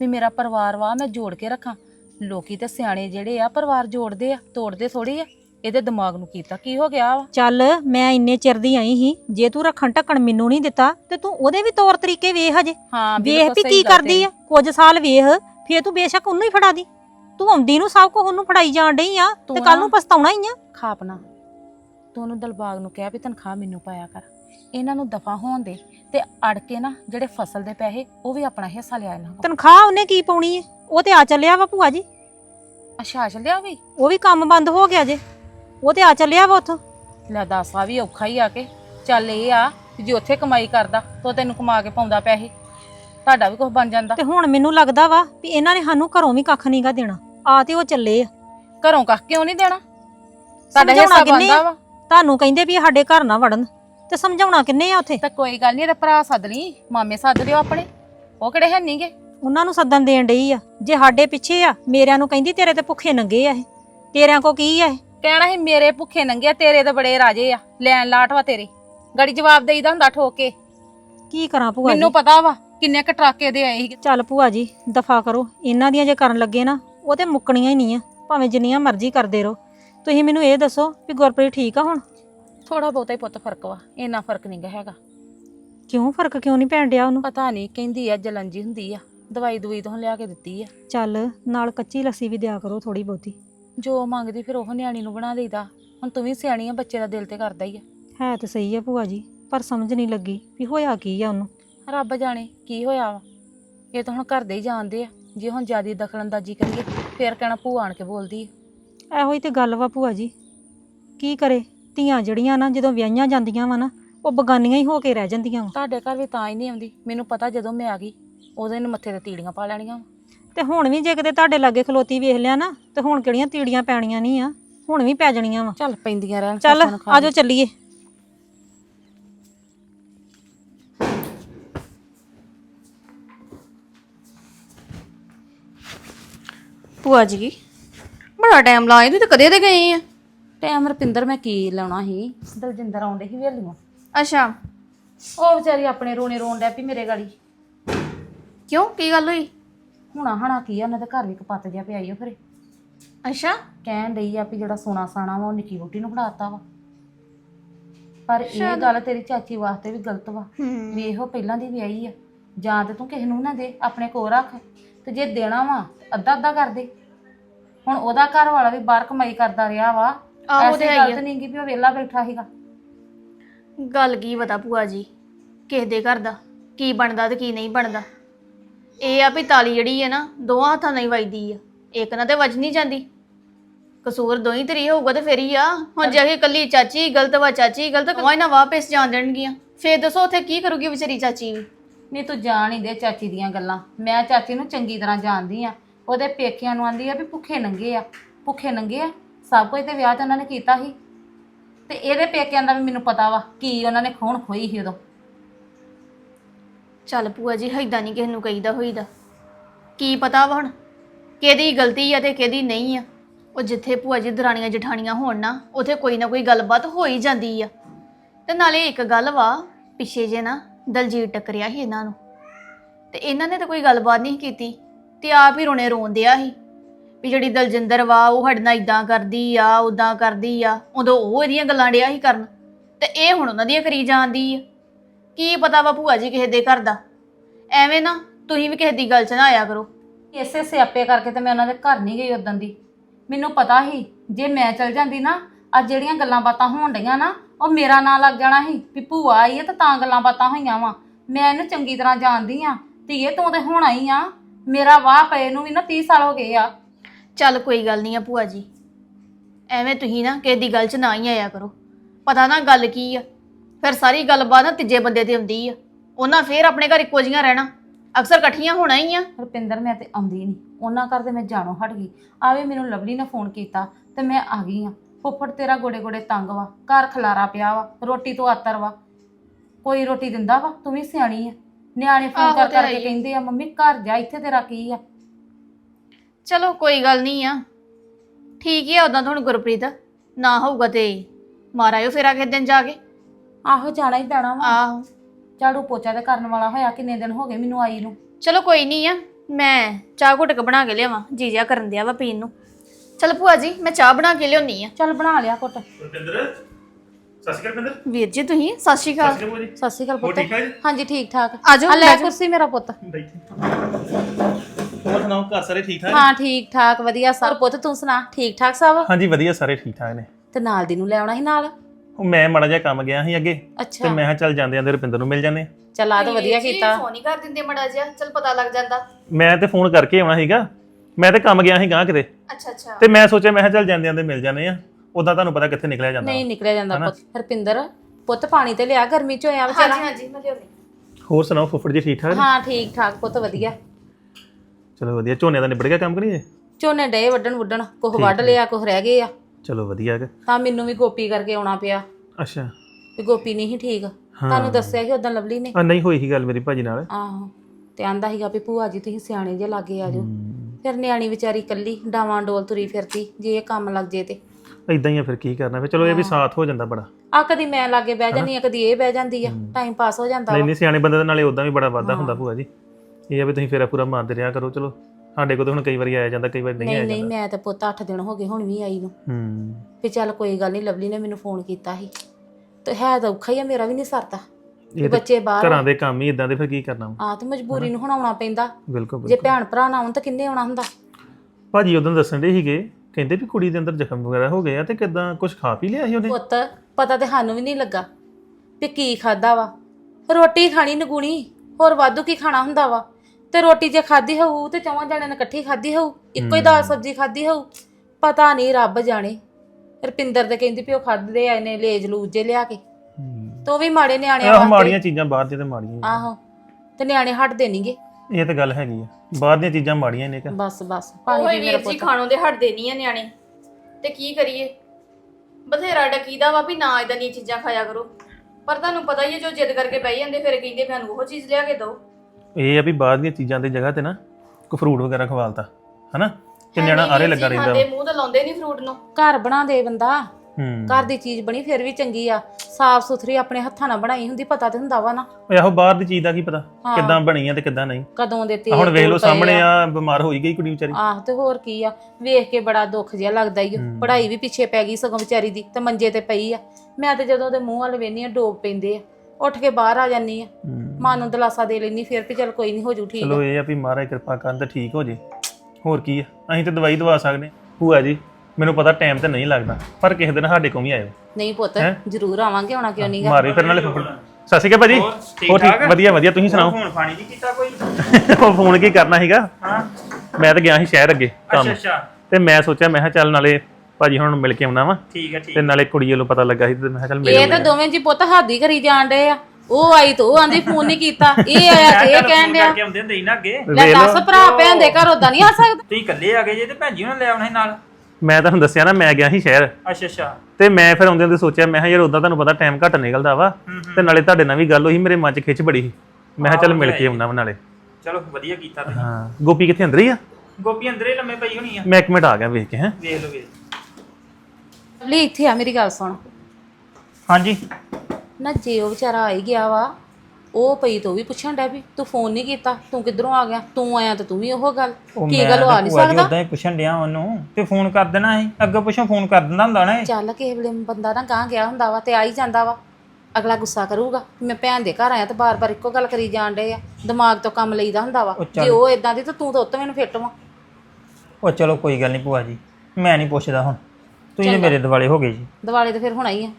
ਵੀ ਮੇਰਾ ਪਰਿਵਾਰ ਵਾ ਮੈਂ ਜੋੜ ਕੇ ਰੱਖਾਂ। ਲੋਕੀ ਤੇ ਸਿਆਣੇ ਜਿਹੜੇ ਆ ਪਰਿਵਾਰ ਜੋੜਦੇ ਆ ਤੋੜਦੇ ਥੋੜੀ ਆ ਇਹਦੇ ਦਿਮਾਗ ਨੂੰ ਕੀਤਾ ਕੀ ਹੋ ਗਿਆ ਵਾ? ਚੱਲ ਮੈਂ ਇੰਨੇ ਚਿਰ ਦੀ ਆਈ ਸੀ ਜੇ ਤੂੰ ਰੱਖਣ ਟੱਕਣ ਮੈਨੂੰ ਨਹੀਂ ਦਿੱਤਾ ਤੇ ਤੂੰ ਉਹਦੇ ਵੀ ਤੌਰ ਤਰੀਕੇ ਵੇਖ ਹਜੇ। ਹਾਂ ਵੇਖ ਵੀ ਕੀ ਕਰਦੀ ਆ ਕੁਝ ਸਾਲ ਵੇਖ ਫੇਰ ਤੂੰ ਬੇਸ਼ੱਕ ਉਹਨੂੰ ਹੀ ਫੜਾ ਦੀ। ਤੂੰ ਆਉਂਦੀ ਨੂੰ ਸਭ ਕੁਝ ਉਹਨੂੰ ਫੜਾਈ ਜਾਣ ਡਈ ਆ ਤੂੰ ਕੱਲ ਨਾ- ਨੂੰ ਪਛਤਾਉਣਾ ਹੀ ਆ। ਖਾਪਣਾ ਤੂੰ ਉਹਨੂੰ ਦਲਬਾਗ ਨੂੰ ਕਹਿ ਵੀ ਤਨਖਾਹ ਮੈਨੂੰ ਪਾਇਆ ਕਰ। ਇਹਨਾਂ ਨੂੰ ਦਫਾ ਹੋਣ ਦੇ ਤੇ ਅੜ ਕੇ ਨਾ ਜਿਹੜੇ ਫਸਲ ਦੇ ਪੈਸੇ ਉਹ ਵੀ ਆਪਣਾ ਹਿੱਸਾ ਲਿਆ ਇਹਨਾਂ ਕੋਲ। ਤਨਖਾਹ ਉਹਨੇ ਕੀ ਪਾਉਣੀ ਏ? ਉਹ ਤੇ ਆ ਚੱਲਿਆ ਵਾ ਭੂਆ ਜੀ। ਅੱਛਾ ਚੱਲਿਆ ਵੀ? ਉਹ ਵੀ ਕੰਮ ਬੰਦ ਹੋ ਗਿਆ ਜੇ। ਉਹ ਤੇ ਆ ਚੱਲਿਆ ਵਾ ਉੱਥੋਂ। ਲੈ ਦੱਸ ਆ ਵੀ ਔਖਾ ਹੀ ਆ ਕੇ। ਚੱਲ ਇਹ ਆ ਵੀ ਜੇ ਉੱਥੇ ਕਮਾਈ ਕਰਦਾ ਤਾਂ ਤੈਨੂੰ ਕਮਾ ਕੇ ਪਾਉਂਦਾ ਪੈਸੇ। ਤੁਹਾਡਾ ਵੀ ਕੁਝ ਬਣ ਜਾਂਦਾ। ਤੇ ਹੁਣ ਮੈਨੂੰ ਲੱਗਦਾ ਵਾ ਵੀ ਇਹਨਾਂ ਨੇ ਸਾਨੂੰ ਘਰੋਂ ਵੀ ਕੱਖ ਨਹੀਂਗਾ ਦੇਣਾ। ਆ ਤੇ ਉਹ ਚੱਲੇ ਆ। ਘਰੋਂ ਕੱਖ ਕਿਉਂ ਨਹੀਂ ਦੇਣਾ? ਤੁਹਾਡਾ ਸਮਝਾਉਣਾ ਹਿੱਸਾ ਕਿੰਨੇ ਬਣਦਾ? ਵਾ। ਤੁਹਾਨੂੰ ਕਹਿੰਦੇ ਵੀ ਇਹ ਸਾਡੇ ਘਰ ਨਾ ਵੜਨ ਤੇ ਸਮਝਾਉਣਾ ਕਿੰਨੇ ਆ ਉੱਥੇ? ਤਾਂ ਕੋਈ ਗੱਲ ਨਹੀਂ ਇਹਦਾ ਭਰਾ ਸੱਦ ਲਈ ਮਾਮੇ ਸੱਦ ਲਿਓ ਆਪਣੇ। ਉਹ ਕਿਹੜੇ ਹੈ ਨਹੀਂਗੇ ਉਹਨਾਂ ਨੂੰ ਸੱਦਣ ਦੇਣ ਡਈ ਆ। ਜੇ ਸਾਡੇ ਪਿੱਛੇ ਆ ਮੇਰਿਆਂ ਨੂੰ ਕਹਿੰਦੀ ਤੇਰੇ ਤੇ ਭੁੱਖੇ ਨੰਗੇ ਆ ਇਹ। ਤੇਰਿਆਂ ਕੋ ਕੀ ਆ ਇਹ? ਕਹਿਣਾ ਸੀ ਮੇਰੇ ਭੁੱਖੇ ਨੰਗੇ ਤੇਰੇ ਤੇ ਬੜੇ ਰਾਜੇ ਆ ਲੈਣ ਲਾਟ ਵਾ ਤੇਰੇ। ਗੜੀ ਜਵਾਬ ਦੇਈਦਾ ਹੁੰਦਾ ਠੋਕ। ਕੇ ਕੀ ਕਰਾਂ ਭੂਆ ਜੀ? ਮੈਨੂੰ ਪਤਾ ਵਾ ਕਿੰਨੇ ਕ ਟਰਾਕੇ ਦੇ ਆਏ ਸੀ ਚੱਲ ਭੂਆ ਜੀ ਦਫਾ ਕਰੋ। ਇਹਨਾਂ ਦੀਆਂ ਜੇ ਕਰਨ ਲੱਗੇ ਨਾ ਉਹ ਤੇ ਮੁੱਕਣੀਆਂ ਹੀ ਨਹੀਂ ਆ। ਭਾਵੇਂ ਜਿੰਨੀਆਂ ਮਰਜ਼ੀ ਕਰਦੇ ਰਹੋ। ਤੁਸੀਂ ਮੈਨੂੰ ਇਹ ਦੱਸੋ ਵੀ ਗੁਰਪ੍ਰੀਤ ਠੀਕ ਆ ਹੁਣ? ਥੋੜਾ ਬਹੁਤਾ ਹੀ ਪੁੱਤ ਫ਼ਰਕ ਵਾ ਇੰਨਾ ਫ਼ਰਕ ਨਹੀਂਗਾ ਹੈਗਾ। ਕਿਉਂ ਫ਼ਰਕ ਕਿਉਂ ਨਹੀਂ ਪੈਣ ਡਿਆ ਉਹਨੂੰ? ਪਤਾ ਨਹੀਂ ਕਹਿੰਦੀ ਆ ਜਲੰਜੀ ਹੁੰਦੀ ਆ ਦਵਾਈ ਦਵਾਈ ਤੋਂ ਲਿਆ ਕੇ ਦਿੱਤੀ ਆ। ਚੱਲ ਨਾਲ ਕੱਚੀ ਲੱਸੀ ਵੀ ਦਿਆ ਕਰੋ ਥੋੜੀ ਬਹੁਤੀ। ਜੋ ਮੰਗਦੀ ਫਿਰ ਉਹ ਨਿਆਣੀ ਨੂੰ ਬਣਾ ਲਈਦਾ ਹੁਣ ਤੂੰ ਵੀ ਸਿਆਣੀ ਆ ਬੱਚੇ ਦਾ ਦਿਲ ਤੇ ਕਰਦਾ ਹੀ ਆ। ਹੈ ਤੇ ਸਹੀ ਆ ਭੂਆ ਜੀ ਪਰ ਸਮਝ ਨਹੀਂ ਲੱਗੀ ਵੀ ਹੋਇਆ ਕੀ ਆ ਉਹਨੂੰ। ਰੱਬ ਜਾਣੇ ਕੀ ਹੋਇਆ ਵਾ ਇਹ ਤਾਂ ਹੁਣ ਘਰ ਦੇ ਹੀ ਜਾਣਦੇ ਆ ਜੇ ਹੁਣ ਜਿਆਦੀ ਦਖਲਅੰਦਾਜ਼ੀ ਕਰੀਏ ਫੇਰ ਕਹਿਣਾ ਭੂਆ ਆਣ ਕੇ ਬੋਲਦੀ ਆ। ਇਹੋ ਹੀ ਤੇ ਗੱਲ ਵਾ ਭੂਆ ਜੀ। ਕੀ ਕਰੇ? ਧੀਆਂ ਜਿਹੜੀਆਂ ਨਾ ਜਦੋਂ ਵਿਆਹੀਆਂ ਜਾਂਦੀਆਂ ਵਾ ਨਾ ਉਹ ਬਗਾਨੀਆਂ ਹੀ ਹੋ ਕੇ ਰਹਿ ਜਾਂਦੀਆਂ ਵਾ। ਤੁਹਾਡੇ ਘਰ ਵੀ ਤਾਂ ਹੀ ਨਹੀਂ ਆਉਂਦੀ। ਮੈਨੂੰ ਪਤਾ ਜਦੋਂ ਮੈਂ ਆ ਗਈ ਉਹਦੇ ਨੇ ਮੱਥੇ ਤੇ ਤੀੜੀਆਂ ਪਾ ਲੈਣੀਆਂ ਵਾਂ। ਤੇ ਹੁਣ ਵੀ ਜੇ ਕਿਤੇ ਤੁਹਾਡੇ ਲਾਗੇ ਖਲੋਤੀ ਵੇਖ ਲਿਆ ਨਾ ਤੇ ਹੁਣ ਕਿਹੜੀਆਂ ਤੀੜੀਆਂ ਪੈਣੀਆਂ ਨਹੀਂ ਆ? ਹੁਣ ਵੀ ਪੈ ਜਾਣੀਆਂ ਵਾ। ਚੱਲ ਪੈਂਦੀਆਂ ਰਹਿਣ ਚੱਲ ਸੱਸਾਂ ਨੂੰ ਖਾ ਆਜੋ ਚੱਲੀਏ। ਭੂਆ ਜੀ ਬੜਾ ਟਾਈਮ ਲਾਏ ਤੁਸੀਂ ਤਾਂ ਕਦੇ ਦੇ ਗਏ ਆ। ਟਾਈਮ ਰਪਿੰਦਰ ਮੈਂ ਕੀ ਲਾਉਣਾ ਸੀ? ਦਲਜਿੰਦਰ ਆਉਂਦੇ ਸੀ ਵੇਲੀਆਂ ਅੱਛਾ। ਉਹ ਵਿਚਾਰੀ ਆਪਣੇ ਰੋਣੇ ਰੋਣ ਡੈ ਪਈ ਮੇਰੇ ਗਾੜੀ। ਕਿਉਂ? ਕੀ ਗੱਲ ਹੋਈ? ਹੁਣਾ ਹਣਾ ਕੀ ਆ ਉਹਨਾਂ ਦੇ ਘਰ ਵੀ ਕਪੱਤ ਜਿਹਾ ਪਿਆਈ ਉਹ ਫਿਰੇ ਅੱਛਾ। ਕਹਿਣ ਡਈ ਆ ਵੀ ਜਿਹੜਾ ਸੋਨਾ ਸਾਣਾ ਵਾ ਉਹ ਨਿੱਕੀ ਰੋਟੀ ਨੂੰ ਫੜਾਤਾ ਵਾ। ਪਰ ਇਹ ਗੱਲ ਤੇਰੀ ਚਾਚੀ ਵਾਸਤੇ ਵੀ ਗਲਤ ਵਾ। ਵੀ ਇਹੋ ਪਹਿਲਾਂ ਦੀ ਵਿਆਹੀ ਆ। ਜਾਂ ਤੇ ਤੂੰ ਕਿਸੇ ਨੂੰ ਨਾ ਦੇ ਆਪਣੇ ਕੋਲ ਰੱਖ। ਤੇ ਜੇ ਦੇਣਾ ਵਾ ਅੱਧਾ ਅੱਧਾ ਕਰ ਦੇ। ਹੁਣ ਉਹਦਾ ਘਰ ਵਾਲਾ ਵੀ ਬਾਹਰ ਕਮਾਈ ਕਰਦਾ ਰਿਹਾ ਵਾ। ਆਹੋ ਤੇ ਐਸੀ ਹੈ ਗੱਲ ਹੀ ਆ। ਤੇ ਨਹੀਂ ਵੀ ਉਹ ਵਿਹਲਾ ਬੈਠਾ ਸੀਗਾ। ਗੱਲ ਕੀ ਪਤਾ ਭੂਆ ਜੀ ਕਿਸ ਦੇ ਘਰ ਦਾ ਕੀ ਬਣਦਾ ਤੇ ਕੀ ਨਹੀਂ ਬਣਦਾ। ਇਹ ਆ ਵੀ ਤਾਲੀ ਜਿਹੜੀ ਹੈ ਨਾ ਦੋਹਾਂ ਹੱਥਾਂ ਨਾਲ ਹੀ ਵੱਜਦੀ ਆ। ਇੱਕ ਨਾਲ ਤੇ ਵੱਜ ਨਹੀਂ ਜਾਂਦੀ। ਕਸੂਰ ਦੋਈ ਤੇਰੀ ਹੋਊਗਾ ਤੇ ਫੇਰ ਹੀ ਆ। ਹੁਣ ਜੇ ਇਹ ਕੱਲੀ ਚਾਚੀ ਗਲਤ ਵਾ ਚਾਚੀ ਗਲਤ ਕਮਾਈ ਨਾ ਵਾਪਸ ਜਾਣ ਦੇਣਗੀਆਂ। ਫੇਰ ਦੱਸੋ ਉੱਥੇ ਕੀ ਕਰੂਗੀ ਵਿਚਾਰੀ ਚਾਚੀ ਵੀ? ਨਹੀਂ ਤੂੰ ਜਾਣ ਹੀ ਦੇ ਚਾਚੀ ਦੀਆਂ ਗੱਲਾਂ। ਮੈਂ ਚਾਚੀ ਨੂੰ ਚੰਗੀ ਤਰ੍ਹਾਂ ਜਾਣਦੀ ਆ। ਉਹਦੇ ਪੇਕਿਆਂ ਨੂੰ ਆਂਦੀ ਆ ਵੀ ਭੁੱਖੇ ਨੰਗੇ ਆ, ਭੁੱਖੇ ਨੰਗੇ ਆ। ਸਭ ਕੁਝ ਤੇ ਵਿਆਹ ਤਾਂ ਉਹਨਾਂ ਨੇ ਕੀਤਾ ਸੀ। ਤੇ ਇਹਦੇ ਪੇਕਿਆਂ ਦਾ ਵੀ ਮੈਨੂੰ ਪਤਾ ਵਾ ਕੀ ਉਹਨਾਂ ਨੇ ਖੋਣ ਖੋਈ ਸੀ ਉਦੋਂ। ਚੱਲ ਭੂਆ ਜੀ ਹੈਦਾਂ ਨਹੀਂ ਕਿਸੇ ਨੂੰ ਕਹੀਦਾ ਹੋਈਦਾ। ਕੀ ਪਤਾ ਵਾ ਹੁਣ? ਕਿਹਦੀ ਗਲਤੀ ਆ ਤੇ ਕਿਹਦੀ ਨਹੀਂ ਆ? ਉਹ ਜਿੱਥੇ ਭੂਆ ਜੀ ਦਰਾਣੀਆਂ ਜਠਾਣੀਆਂ ਹੋਣ ਨਾ, ਉਥੇ ਕੋਈ ਨਾ ਕੋਈ ਗੱਲਬਾਤ ਹੋ ਹੀ ਜਾਂਦੀ ਆ। ਤੇ ਨਾਲੇ ਇੱਕ ਗੱਲ ਵਾ, ਪਿੱਛੇ ਜੇ ਨਾ ਦਲਜੀਤ ਟੱਕਰਿਆ ਸੀ ਇਹਨਾਂ ਨੂੰ। ਤੇ ਇਹਨਾਂ ਨੇ ਤਾਂ ਕੋਈ ਗੱਲਬਾਤ ਨਹੀਂ ਕੀਤੀ। ਤੇ ਆਪ ਹੀ ਰੋਣੇ ਰੋਂਦਿਆ ਸੀ ਵੀ ਜਿਹੜੀ ਦਲਜਿੰਦਰ ਵਾ, ਉਹ ਸਾਡੇ ਨਾਲ ਇਦਾਂ ਕਰਦੀ ਆ ਉਦਾਂ ਕਰਦੀ ਆ, ਉਦੋਂ ਉਹ ਇਹਦੀਆਂ ਗੱਲਾਂ ਡਿਆ ਸੀ ਕਰਨ। ਤੇ ਇਹ ਹੁਣ ਉਹਨਾਂ ਦੀਆਂ ਕਰੀ ਜਾਂਦੀ ਆ। ਕੀ ਪਤਾ ਵਾ ਭੂਆ ਜੀ ਕਿਸੇ ਦੇ ਘਰ ਦਾ। ਐਵੇਂ ਨਾ, ਤੁਸੀਂ ਵੀ ਕਿਸੇ ਦੀ ਗੱਲ 'ਚ ਨਾ ਆਇਆ ਕਰੋ। ਇਸੇ ਸਿਆਪੇ ਕਰਕੇ ਤੇ ਮੈਂ ਉਹਨਾਂ ਦੇ ਘਰ ਨਹੀਂ ਗਈ ਉਦੋਂ ਦੀ। ਮੈਨੂੰ ਪਤਾ ਸੀ ਜੇ ਮੈਂ ਚਲ ਜਾਂਦੀ ਨਾ, ਅੱਜ ਜਿਹੜੀਆਂ ਗੱਲਾਂ ਬਾਤਾਂ ਹੋਣ ਡਈਆਂ ਨਾ, ਉਹ ਮੇਰਾ ਨਾਂ ਲੱਗ ਜਾਣਾ ਸੀ ਵੀ ਭੂਆ ਆਈ ਹੈ ਤਾਂ ਤਾਂ ਗੱਲਾਂ ਬਾਤਾਂ ਹੋਈਆਂ ਵਾ। ਮੈਂ ਇਹਨੂੰ ਚੰਗੀ ਤਰ੍ਹਾਂ ਜਾਣਦੀ ਆ। ਧੀਏ, ਤੂੰ ਤੇ ਹੋਣਾ ਹੀ ਆ। ਮੇਰਾ ਵਾਹ ਪਏ ਨੂੰ ਵੀ ਨਾ 30 ਸਾਲ ਹੋ ਗਏ ਆ। ਚੱਲ ਕੋਈ ਗੱਲ ਨਹੀਂ ਆ ਭੂਆ ਜੀ। ਐਵੇਂ ਤੁਸੀਂ ਨਾ ਕਿਸੇ ਦੀ ਗੱਲ 'ਚ ਨਾ ਹੀ ਆਇਆ ਕਰੋ। ਪਤਾ ਨਾ ਗੱਲ ਕੀ ਆ। ਫਿਰ ਸਾਰੀ ਗੱਲਬਾਤ ਨਾ ਤੀਜੇ ਬੰਦੇ ਤੇ ਹੁੰਦੀ ਆ। ਉਹਨਾਂ ਫੇਰ ਆਪਣੇ ਘਰ ਇੱਕੋ ਜੀਆਂ ਰਹਿਣਾ। ਅਕਸਰ ਇਕੱਠੀਆਂ ਹੋਣਾ ਹੀ ਆ। ਰੁਪਿੰਦਰ ਮੈਂ ਤੇ ਆਉਂਦੀ ਨਹੀਂ ਉਹਨਾਂ ਘਰ ਤੇ ਮੈਂ ਜਾਣੋ ਹਟ ਗਈ। ਆਵੇ ਮੈਨੂੰ ਲਵਲੀ ਨੇ ਫੋਨ ਕੀਤਾ ਤੇ ਮੈਂ ਆ ਗਈ ਆ। ਫੁੱਫੜ ਤੇਰਾ ਗੋੜੇ ਗੋੜੇ ਤੰਗ ਵਾ। ਘਰ ਖਲਾਰਾ ਪਿਆ ਵਾ। ਰੋਟੀ ਤੋਂ ਆਤਰ ਵਾ। ਕੋਈ ਰੋਟੀ ਦਿੰਦਾ ਵਾ? ਤੂੰ ਵੀ ਸਿਆਣੀ ਆ। ਨਿਆਣੇ ਫੋਨ ਆਹੋ ਕਰ ਤੇ ਹੈ ਕਰਕੇ ਹੀ ਆ। ਕਹਿੰਦੇ ਆ ਮੰਮੀ ਘਰ ਜਾ ਇੱਥੇ ਤੇਰਾ ਕੀ ਆ? ਚਲੋ ਕੋਈ ਗੱਲ ਨਹੀਂ ਆ। ਠੀਕ ਹੀ ਆ ਉਦਾਂ ਤੁਹਾਨੂੰ ਗੁਰਪ੍ਰੀਤ। ਨਾ ਹੋਊਗਾ ਤੇ ਮਾਰ ਆਇਓ ਫੇਰ ਆ ਕੇ ਦਿਨ ਜਾ ਕੇ। ਆਹੋ ਜਾਣਾ ਹੀ ਪੈਣਾ ਵਾ। ਆਹੋ। ਝਾੜੂ ਪੋਚਾ ਤੇ ਕਰਨ ਵਾਲਾ ਹੋਇਆ ਕਿੰਨੇ ਦਿਨ ਹੋ ਗਏ ਮੈਨੂੰ ਆਈ ਨੂੰ। ਚਲੋ ਕੋਈ ਨਹੀਂ ਆ। ਮੈਂ ਚਾਹ ਘੁੱਟ ਕੇ ਬਣਾ ਕੇ ਲਿਆਵਾਂ। ਜੀ ਜਿਆ ਕਰਨ ਦਿਆ ਵਾ ਪੀਣ ਨੂੰ। ਚਲ ਭੂਆ ਜੀ ਮੈਂ ਚਾਹ ਬਣਾ ਕੇ ਲਿਆਉਣੀ ਆ। ਚੱਲ ਬਣਾ ਲਿਆ ਪੁੱਤ ਰੁਪਿੰਦਰ ਸਤਿ ਸ਼੍ਰੀ ਅਕਾਲ ਰੁਪਿੰਦਰ ਵੀਰ ਜੀ ਤੁਸੀਂ? ਸਤਿ ਸ਼੍ਰੀ ਅਕਾਲ। ਸਤਿ ਸ਼੍ਰੀ ਅਕਾਲ ਜੀ। ਸਤਿ ਸ਼੍ਰੀ ਅਕਾਲ ਹੋਰ ਪੁੱਤ। ਠੀਕ ਠਾਕ ਜੀ? ਹਾਂਜੀ ਠੀਕ ਠਾਕ। ਆ ਜਾਓ, ਆ ਲੈ ਬਹਿ ਜਾਓ। ਕੁਰਸੀ ਮੇਰਾ ਪੁੱਤ। ਬੈਠੇ ਹੋਰ ਸੁਣਾਓ ਘਰ ਸਾਰੇ ਠੀਕ ਠਾਕ? ਹਾਂ ਠੀਕ ਠਾਕ ਵਧੀਆ। ਸਭ ਪੁੱਤ ਤੂੰ ਸੁਣਾ ਠੀਕ ਠਾਕ ਸਭ? ਹਾਂਜੀ ਵਧੀਆ ਸਾਰੇ ਠੀਕ ਠਾਕ ਨੇ। ਤੇ ਨਾਲ ਦੀ ਨੂੰ ਲੈ ਆਉਣਾ ਸੀ ਨਾਲ? ਉਹ ਮੈਂ ਮਾੜਾ ਜਿਹਾ ਕੰਮ ਗਿਆ ਸੀ ਅੱਗੇ। ਤੇ ਅੱਛਾ ਮੈਂ ਕਿਹਾ ਚੱਲ ਜਾਂਦੇ ਆਂਦੇ ਰੁਪਿੰਦਰ ਨੂੰ ਮਿਲ ਜਾਂਦੇ ਆ। ਚੱਲ ਆ ਤਾਂ ਵਧੀਆ ਕੀਤਾ। ਫੋਨ ਹੀ ਕਰ ਦਿੰਦੇ ਮੜਾ ਜਿਆ ਚਲ ਪਤਾ ਲੱਗ ਜਾਂਦਾ। ਮੈਂ ਤੇ ਫੋਨ ਕਰਕੇ ਆਉਣਾ ਸੀਗਾ। ਮੈਂ ਤੇ ਕੰਮ ਗਿਆ ਸੀ ਗਾਂ ਕਿਤੇ। ਅੱਛਾ ਅੱਛਾ। ਤੇ ਮੈਂ ਸੋਚਿਆ ਮੈਂ ਕਿਹਾ ਚੱਲ ਜਾਂਦੇ ਆਂਦੇ ਮਿਲ ਜਾਂਦੇ ਆ। ਉਦਾਂ ਤੁਹਾਨੂੰ ਪਤਾ ਕਿੱਥੇ ਨਿਕਲਿਆ ਜਾਂਦਾ ਨਹੀਂ ਨਿਕਲਿਆ ਜਾਂਦਾ ਪੁੱਤ ਹਰਪਿੰਦਰ ਪੁੱਤ ਪਾਣੀ ਤੇ ਲਿਆ ਗਰਮੀ ਚ ਹੋਇਆ ਵਿਚਾਰਾ। ਹਾਂਜੀ ਹਾਂਜੀ ਮੈਂ ਲਿਆਉਣੀ ਹੋਰ ਸੁਣਾਓ ਫੁੱਫੜ ਜੀ ਠੀਕ ਠਾਕ ਹਾਂ ਠੀਕ ਠਾਕ ਪੁੱਤ ਵਧੀਆ। ਚਲੋ ਵਧੀਆ ਝੋਨੇ ਦਾ ਨਿਬੜ ਗਿਆ ਕੰਮ ਕਰੀਏ ਝੋਨੇ ਡੇ ਵੱਢਣ ਵੁੱਢਣ ਕੁਝ ਵੱਢ ਲਿਆ ਕੁਝ ਰਹਿ ਗਏ ਆ। ਚਲੋ ਵਧੀਆ ਹੈਗਾ। ਤਾਂ ਮੈਨੂੰ ਵੀ ਗੋਪੀ ਕਰਕੇ ਆਉਣਾ ਪਿਆ। ਅੱਛਾ। ਵੀ ਗੋਪੀ ਨਹੀਂ ਸੀ ਠੀਕ। ਤੁਹਾਨੂੰ ਦੱਸਿਆ ਸੀ ਉਦੋਂ ਲਵਲੀ ਨੇ? ਆ ਨਹੀਂ ਹੋਈ ਸੀ ਗੱਲ ਮੇਰੀ ਭਾਜੀ ਨਾਲ। ਆਹੋ ਤੇ ਆਂਦਾ ਸੀਗਾ ਵੀ ਭੂਆ ਜੀ ਤੁਸੀਂ ਸਿਆਣੇ ਜੇ ਲਾਗੇ ਆ ਜਾਓ। ਫਿਰ ਨਿਆਣੀ ਵਿਚਾਰੀ ਕੱਲੀ ਡਾਵਾਂ ਡੋਲ ਤੁਰੀ ਫਿਰਦੀ ਜੇ ਇਹ ਕੰਮ ਲੱਗ ਜੇ ਤੇ। ਇਦਾਂ ਹੀ ਆ ਫਿਰ ਕੀ ਕਰਨਾ? ਫਿਰ ਚਲੋ ਇਹ ਵੀ ਸਾਥ ਹੋ ਜਾਂਦਾ ਬੜਾ। ਆ ਕਦੀ ਮੈਂ ਲਾਗੇ ਬਹਿ ਜਾਂਦੀ ਆ ਕਦੀ ਇਹ ਬਹਿ ਜਾਂਦੀ ਆ ਟਾਈਮ ਪਾਸ ਹੋ ਜਾਂਦਾ ਨਹੀਂ ਨਹੀਂ ਸਿਆਣੇ ਬੰਦੇ ਦੇ ਨਾਲੇ ਉਦਾਂ ਵੀ ਬੜਾ ਵਾਧਾ ਹੁੰਦਾ ਭੂਆ ਜੀ। ਇਹ ਆ ਵੀ ਤੁਸੀਂ ਫੇਰਾ ਪੂਰਾ ਮਾਰਦੇ ਰਿਹਾ ਕਰੋ ਚਲੋ। ਸਾਡੇ ਕੋਲ ਤਾਂ ਹੁਣ ਕਈ ਵਾਰੀ ਆਇਆ ਜਾਂਦਾ ਕਈ ਵਾਰੀ ਨਹੀਂ ਆਇਆ ਨਹੀਂ ਨਹੀਂ ਮੈਂ ਤਾਂ ਪੁੱਤ 8 ਦਿਨ ਹੋ ਗਏ ਹੁਣ ਵੀ ਆਈ ਨੂੰ। ਹੂੰ। ਵੀ ਚੱਲ ਕੋਈ ਗੱਲ ਨਹੀਂ ਲਵਲੀ ਨੇ ਮੈਨੂੰ ਫੋਨ ਕੀਤਾ ਸੀ। ਤੇ ਹੈ ਤਾਂ ਔਖਾ ਹੀ ਆ ਮੇਰਾ ਵੀ ਨਹੀਂ ਸਰਦਾ। ਬੱਚੇ ਬਾਹਰ ਘਰਾਂ ਦੇ ਕੰਮ ਹੀ ਇਦਾਂ ਦੇ ਫਿਰ ਕੀ ਕਰਨਾ ਵਾ? ਆ ਤੇ ਮਜਬੂਰੀ ਨੂੰ ਹੁਣ ਆਉਣਾ ਪੈਂਦਾ। ਬਿਲਕੁਲ ਜੇ ਭੈਣ ਭਰਾ ਨਾ ਆਉਣ ਤਾਂ ਕਿੰਨੇ ਆਉਣਾ ਹੁੰਦਾ? ਭਾਜੀ ਉਦੋਂ ਦੱਸਣ ਦੇ ਸੀਗੇ ਕਹਿੰਦੇ ਵੀ ਕੁੜੀ ਦੇ ਅੰਦਰ ਜ਼ਖਮ ਵਗੈਰਾ ਹੋ ਗਏ ਆ ਤੇ ਕਿਦਾਂ ਕੁਝ ਖਾ ਪੀ ਲਿਆ ਸੀ ਉਹਨੇ? ਪੁੱਤ ਪਤਾ ਤੇ ਸਾਨੂੰ ਵੀ ਨਹੀਂ ਲੱਗਾ ਵੀ ਕੀ ਖਾਦਾ ਵਾ। ਰੋਟੀ ਖਾਣੀ ਨਗੂਣੀ ਹੋਰ ਵਾਧੂ ਕੀ ਖਾਣਾ ਹੁੰਦਾ ਵਾ? ਤੇ ਰੋਟੀ ਜੇ ਖਾਦੀ ਹੋਊ ਤੇ ਚੌਵਾਂ ਜਣਿਆਂ ਨੇ ਇਕੱਠੀ ਖਾਦੀ ਹੋਊ ਇੱਕੋ ਹੀ ਦਾਲ ਸਬਜ਼ੀ ਖਾਦੀ ਹੋਊ ਪਤਾ ਨਹੀਂ ਰੱਬ ਜਾਣੇ। ਰਪਿੰਦਰ ਦੇ ਕਹਿੰਦੀ ਵੀ ਉਹ ਖਾਦੇ ਆਏ ਨੇ ਲੇਜ ਲੂਜ ਜੇ ਲਿਆ ਕੇ। ਹੂੰ। ਤੋ ਵੀ ਮਾੜੇ ਨਿਆਣਿਆਂ ਆਹ ਵਾਸਤੇ। ਮਾੜੀਆਂ ਚੀਜ਼ਾਂ ਬਾਹਰ ਦੀਆਂ ਤੇ ਮਾੜੀਆਂ। ਹੀ ਆ। ਆਹੋ ਤੇ ਨਿਆਣੇ ਹਟਦੇ ਨਹੀਂਗੇ ਇਹ ਤਾਂ ਗੱਲ ਹੈਗੀ ਆ। ਬਾਹਰ ਦੀਆਂ ਚੀਜ਼ਾਂ ਮਾੜੀਆਂ ਨੇ ਕਿ ਬਸ ਬਸ। ਪਾਣੀ ਪੀ ਮੇਰਾ ਵੀਰ ਜੀ ਪੁੱਤ। ਖਾਣੋਂ ਦੇ ਹਟਦੇ ਨਹੀਂ ਆ ਨਿਆਣੇ। ਤੇ ਕੀ ਕਰੀਏ? ਬਥੇਰਾ ਡਕੀਦਾ ਵਾ ਵੀ ਨਾ ਇਦਾਂ ਦੀਆਂ ਚੀਜ਼ਾਂ ਖਾਇਆ ਕਰੋ। ਪਰ ਤੁਹਾਨੂੰ ਪਤਾ ਹੀ ਹੈ ਜੋ ਜਿੱਦ ਕਰਕੇ ਬਹਿ ਜਾਂਦੇ ਫਿਰ ਕਹਿੰਦੇ ਮੈਨੂੰ ਉਹ ਚੀਜ਼ ਲਿਆ ਕੇ ਦਿਓ। ਇਹ ਆ ਵੀ ਬਾਹਰ ਦੀਆਂ ਚੀਜ਼ਾਂ ਦੀ ਜਗ੍ਹਾ ਤੇ ਨਾ ਕੋਈ ਫਰੂਟ ਵਗੈਰਾ ਖਵਾਲਤਾ ਹਨਾ? ਤੇ ਨਿਆਣਾ ਆਰੇ ਲੱਗਾ ਰਹਿੰਦਾ ਖਾਂਦੇ ਮੂੰਹ ਤਾਂ ਲਾਉਂਦੇ ਨਹੀਂ ਫਰੂਟ ਨੂੰ। ਘਰ ਬਣਾ ਦੇ ਬੰਦਾ। ਹੂੰ। ਘਰ ਦੀ ਚੀਜ਼ ਬਣੀ ਫਿਰ ਵੀ ਚੰਗੀ ਆ। ਸਾਫ਼ ਸੁਥਰੀ ਆਪਣੇ ਹੱਥਾਂ ਨਾਲ ਬਣਾਈ ਹੁੰਦੀ ਪਤਾ ਤੇ ਹੁੰਦਾ ਵਾ ਨਾ। ਆਹੋ ਬਾਹਰ ਦੀ ਚੀਜ਼ ਦਾ ਕੀ ਪਤਾ ਕਿੱਦਾਂ ਬਣੀ ਆ ਤੇ ਕਿੱਦਾਂ ਨਹੀਂ। ਕਦੋਂ ਦੇ ਆਹ ਤੇਲ ਹੁਣ ਵੇਖ ਲਓ ਸਾਹਮਣੇ ਆ ਬਿਮਾਰ ਹੋਈ ਗਈ ਕੁੜੀ ਵਿਚਾਰੀ। ਆਹ ਤੇ ਹੋਰ ਕੀ ਆ। ਵੇਖ ਕੇ ਬੜਾ ਦੁੱਖ ਜਿਹਾ ਲੱਗਦਾ ਈ ਓ। ਪੜ੍ਹਾਈ ਵੀ ਪਿੱਛੇ ਪੈ ਗਈ ਸਗੋਂ ਵਿਚਾਰੀ ਦੀ ਤੇ ਮੰਜੇ ਤੇ ਪਈ ਆ। ਮੈਂ ਤੇ ਜਦੋਂ ਉਹਦੇ ਮੂੰਹ ਵੱਲ ਵੇਨੀ ਆ ਡੋਬ ਪੈਂਦੇ ਆ। ਉੱਠ ਕੇ ਬਾਹਰ ਆ ਜਾਨੀ ਆ। ਹੂੰ। ਮਾਂ ਨੂੰ ਦਲਾਸਾ ਦੇ ਲੈਨੀ ਫਿਰ ਵੀ ਚੱਲ ਕੋਈ ਨਹੀਂ ਹੋ ਜੂ ਠੀਕ ਚਲੋ ਇਹ ਆ ਵੀ ਮਹਾਰਾਜ ਕਿਰਪਾ ਕਰਨ ਤੇ ਠੀਕ ਹੋ ਜੇ। ਹੋਰ ਕੀ ਆ? ਅਸੀਂ ਤੇ ਦਵਾਈ ਦਵਾ ਸਕਦੇ ਹਾਂ। ਭੂਆ ਜੀ ਮੈਨੂੰ ਪਤਾ ਟਾਈਮ ਤੇ ਨਹੀਂ ਲੱਗਦਾ ਪਰ ਕਿਸੇ ਦਿਨ ਸਾਡੇ ਕੋਲ ਵੀ ਆਇਓ। ਨਹੀਂ ਪੁੱਤ ਜ਼ਰੂਰ ਆਵਾਂਗੇ ਆਉਣਾ ਕਿਉਂ ਨਹੀਂਗਾ ਮਾਰੇ ਫਿਰ ਨਾਲੇ ਫੁੱਫੜ। ਸਤਿ ਸ਼੍ਰੀ ਅਕਾਲ ਭਾਜੀ। ਹੋਰ ਠੀਕ ਵਧੀਆ ਵਧੀਆ ਤੁਸੀਂ ਸੁਣਾਓ? ਫੋਨ ਫਾਣੀ ਨਹੀਂ ਕੀਤਾ ਕੋਈ? ਉਹ ਫੋਨ ਕੀ ਕਰਨਾ ਸੀਗਾ? ਹਾਂ। ਮੈਂ ਤਾਂ ਗਿਆ ਸੀ ਸ਼ਹਿਰ ਅੱਗੇ ਕੰਮ। ਅੱਛਾ। ਅੱਛਾ ਤੇ ਮੈਂ ਸੋਚਿਆ ਮੈਂ ਕਿਹਾ ਚੱਲ ਨਾਲੇ ਭਾਜੀ ਹੁਣ ਮਿਲ ਕੇ ਆਉਣਾ ਵਾ। ਠੀਕ ਹੈ ਠੀਕ ਤੇ ਨਾਲੇ ਕੁੜੀ ਵੱਲੋਂ ਪਤਾ ਲੱਗਾ ਸੀ ਤੇ ਮੈਂ ਕਿਹਾ ਚੱਲ ਮਿਲ ਇਹ ਤਾਂ ਦੋਵੇਂ ਜੀ ਪੁੱਤ ਹਾਦੀ ਕਰੀ ਜਾਣ ਡਏ ਆ। ਉਹ ਆਈ ਤਾਂ ਉਹ ਆਂਦੀ ਫੋਨ ਨਹੀਂ ਕੀਤਾ। ਇਹ ਆਇਆ ਤੇ ਇਹ ਕਹਿਣ ਡਿਆ। ਕਰਕੇ ਆਉਂਦੇ ਹੁੰਦੇ ਸੀ ਨਾ ਅੱਗੇ। ਲੈ ਦੱਸ ਭਰਾ ਭੈਣ ਦੇ ਘਰ ਉਦਾਂ ਨਹੀਂ ਆ ਸਕਦਾ? ਤੁਸੀਂ ਇਕੱਲੇ ਆ ਗਏ ਜੇ ਤੇ ਭੈਣ ਜੀ ਨੂੰ ਲੈ ਆਉਣਾ ਸੀ ਨਾਲ। ਮੈਂ ਤੁਹਾਨੂੰ ਦੱਸਿਆ ਨਾ ਮੈਂ ਗਿਆ ਸੀ ਸ਼ਹਿਰ। ਅੱਛਾ ਅੱਛਾ। ਤੇ ਮੈਂ ਫਿਰ ਆਉਂਦੇ ਹੁੰਦੇ ਸੋਚਿਆ ਮੈਂ ਕਿਹਾ ਯਾਰ ਉਦਾਂ ਤੁਹਾਨੂੰ ਪਤਾ ਟਾਈਮ ਘੱਟ ਨਿਕਲਦਾ ਵਾ ਤੇ ਨਾਲੇ ਤੁਹਾਡੇ ਨਾਲ ਵੀ ਗੱਲ ਹੋਈ ਮੇਰੇ ਮਨ 'ਚ ਖਿੱਚ ਬੜੀ ਸੀ। ਮੈਂ ਕਿਹਾ ਚੱਲ ਮਿਲ ਕੇ ਆਉਣਾ ਵਾ ਨਾਲੇ। ਚਲੋ ਵਧੀਆ ਕੀਤਾ ਤੁਸੀਂ। ਹਾਂ ਗੋਪੀ ਕਿੱਥੇ ਅੰਦਰ ਹੀ ਆ? ਗੋਪੀ ਅੰਦਰੇ ਲੰਮੇ ਪਈ ਹੋਣੀ ਆ। ਮੈਂ ਇੱਕ ਮਿੰਟ ਆ ਗਿਆ ਵੇਖ ਕੇ ਹੈ। ਵੇਖ ਲਓ ਵੇਖ ਲਈ ਇੱਥੇ ਆ ਮੇਰੀ ਗੱਲ ਸੁਣ। ਹਾਂਜੀ। ਨਾ ਜੇ ਉਹ ਵਿਚਾਰਾ ਆ ਹੀ ਗਿਆ ਵਾ ਉਹ ਪਈ ਤੋਂ ਵੀ ਪੁੱਛਣ ਡਿਆ ਵੀ ਤੂੰ ਫੋਨ ਨਹੀਂ ਕੀਤਾ? ਤੂੰ ਕਿੱਧਰੋਂ ਆ ਗਿਆ? ਤੂੰ ਆਇਆ ਤਾਂ ਤੂੰ ਵੀ ਉਹ ਗੱਲ? ਕੀ ਗੱਲ ਉਹ ਆ ਨਹੀਂ ਸਕਦਾ? ਉਦਾਂ ਹੀ ਪੁੱਛਣ ਡਿਆ ਉਹਨੂੰ ਤੇ ਫੋਨ ਕਰ ਦੇਣਾ ਸੀ। ਅੱਗੇ ਪੁੱਛੋ ਫੋਨ ਕਰ ਦਿੰਦਾ ਹੁੰਦਾ ਨਾ ਇਹ। ਚੱਲ ਕਿਸੇ ਵੇਲੇ ਬੰਦਾ ਨਾ ਗਾਂ ਗਿਆ ਹੁੰਦਾ ਵਾ ਤੇ ਆ ਹੀ ਜਾਂਦਾ ਵਾ। ਅਗਲਾ ਗੁੱਸਾ ਕਰੂਗਾ ਵੀ ਮੈਂ ਭੈਣ ਦੇ ਘਰ ਆਇਆ ਤੇ ਬਾਰ-ਬਾਰ ਇੱਕੋ ਗੱਲ ਕਰੀ ਜਾਣ ਡਏ ਆ। ਦਿਮਾਗ ਤੋਂ ਕੰਮ ਲਈਦਾ ਹੁੰਦਾ ਵਾ। ਜੇ ਉਹ ਇਦਾਂ ਦੀ ਤਾਂ ਤੂੰ ਤਾਂ ਉੱਤੇ ਮੈਨੂੰ ਫਿੱਟ ਵਾ। ਉਹ ਚਲੋ ਕੋਈ ਗੱਲ ਨਹੀਂ ਭੂਆ ਜੀ ਮੈਂ ਨਹੀਂ ਪੁੱਛਦਾ ਹੁਣ। ਤੁਸੀਂ ਤੇ ਮੇਰੇ ਦਿਵਾਲੇ ਹੋ ਗਏ ਜੀ। ਦਿਵਾਲੇ ਤੇ ਫਿਰ ਹੋਣਾ ਹੀ ਆ।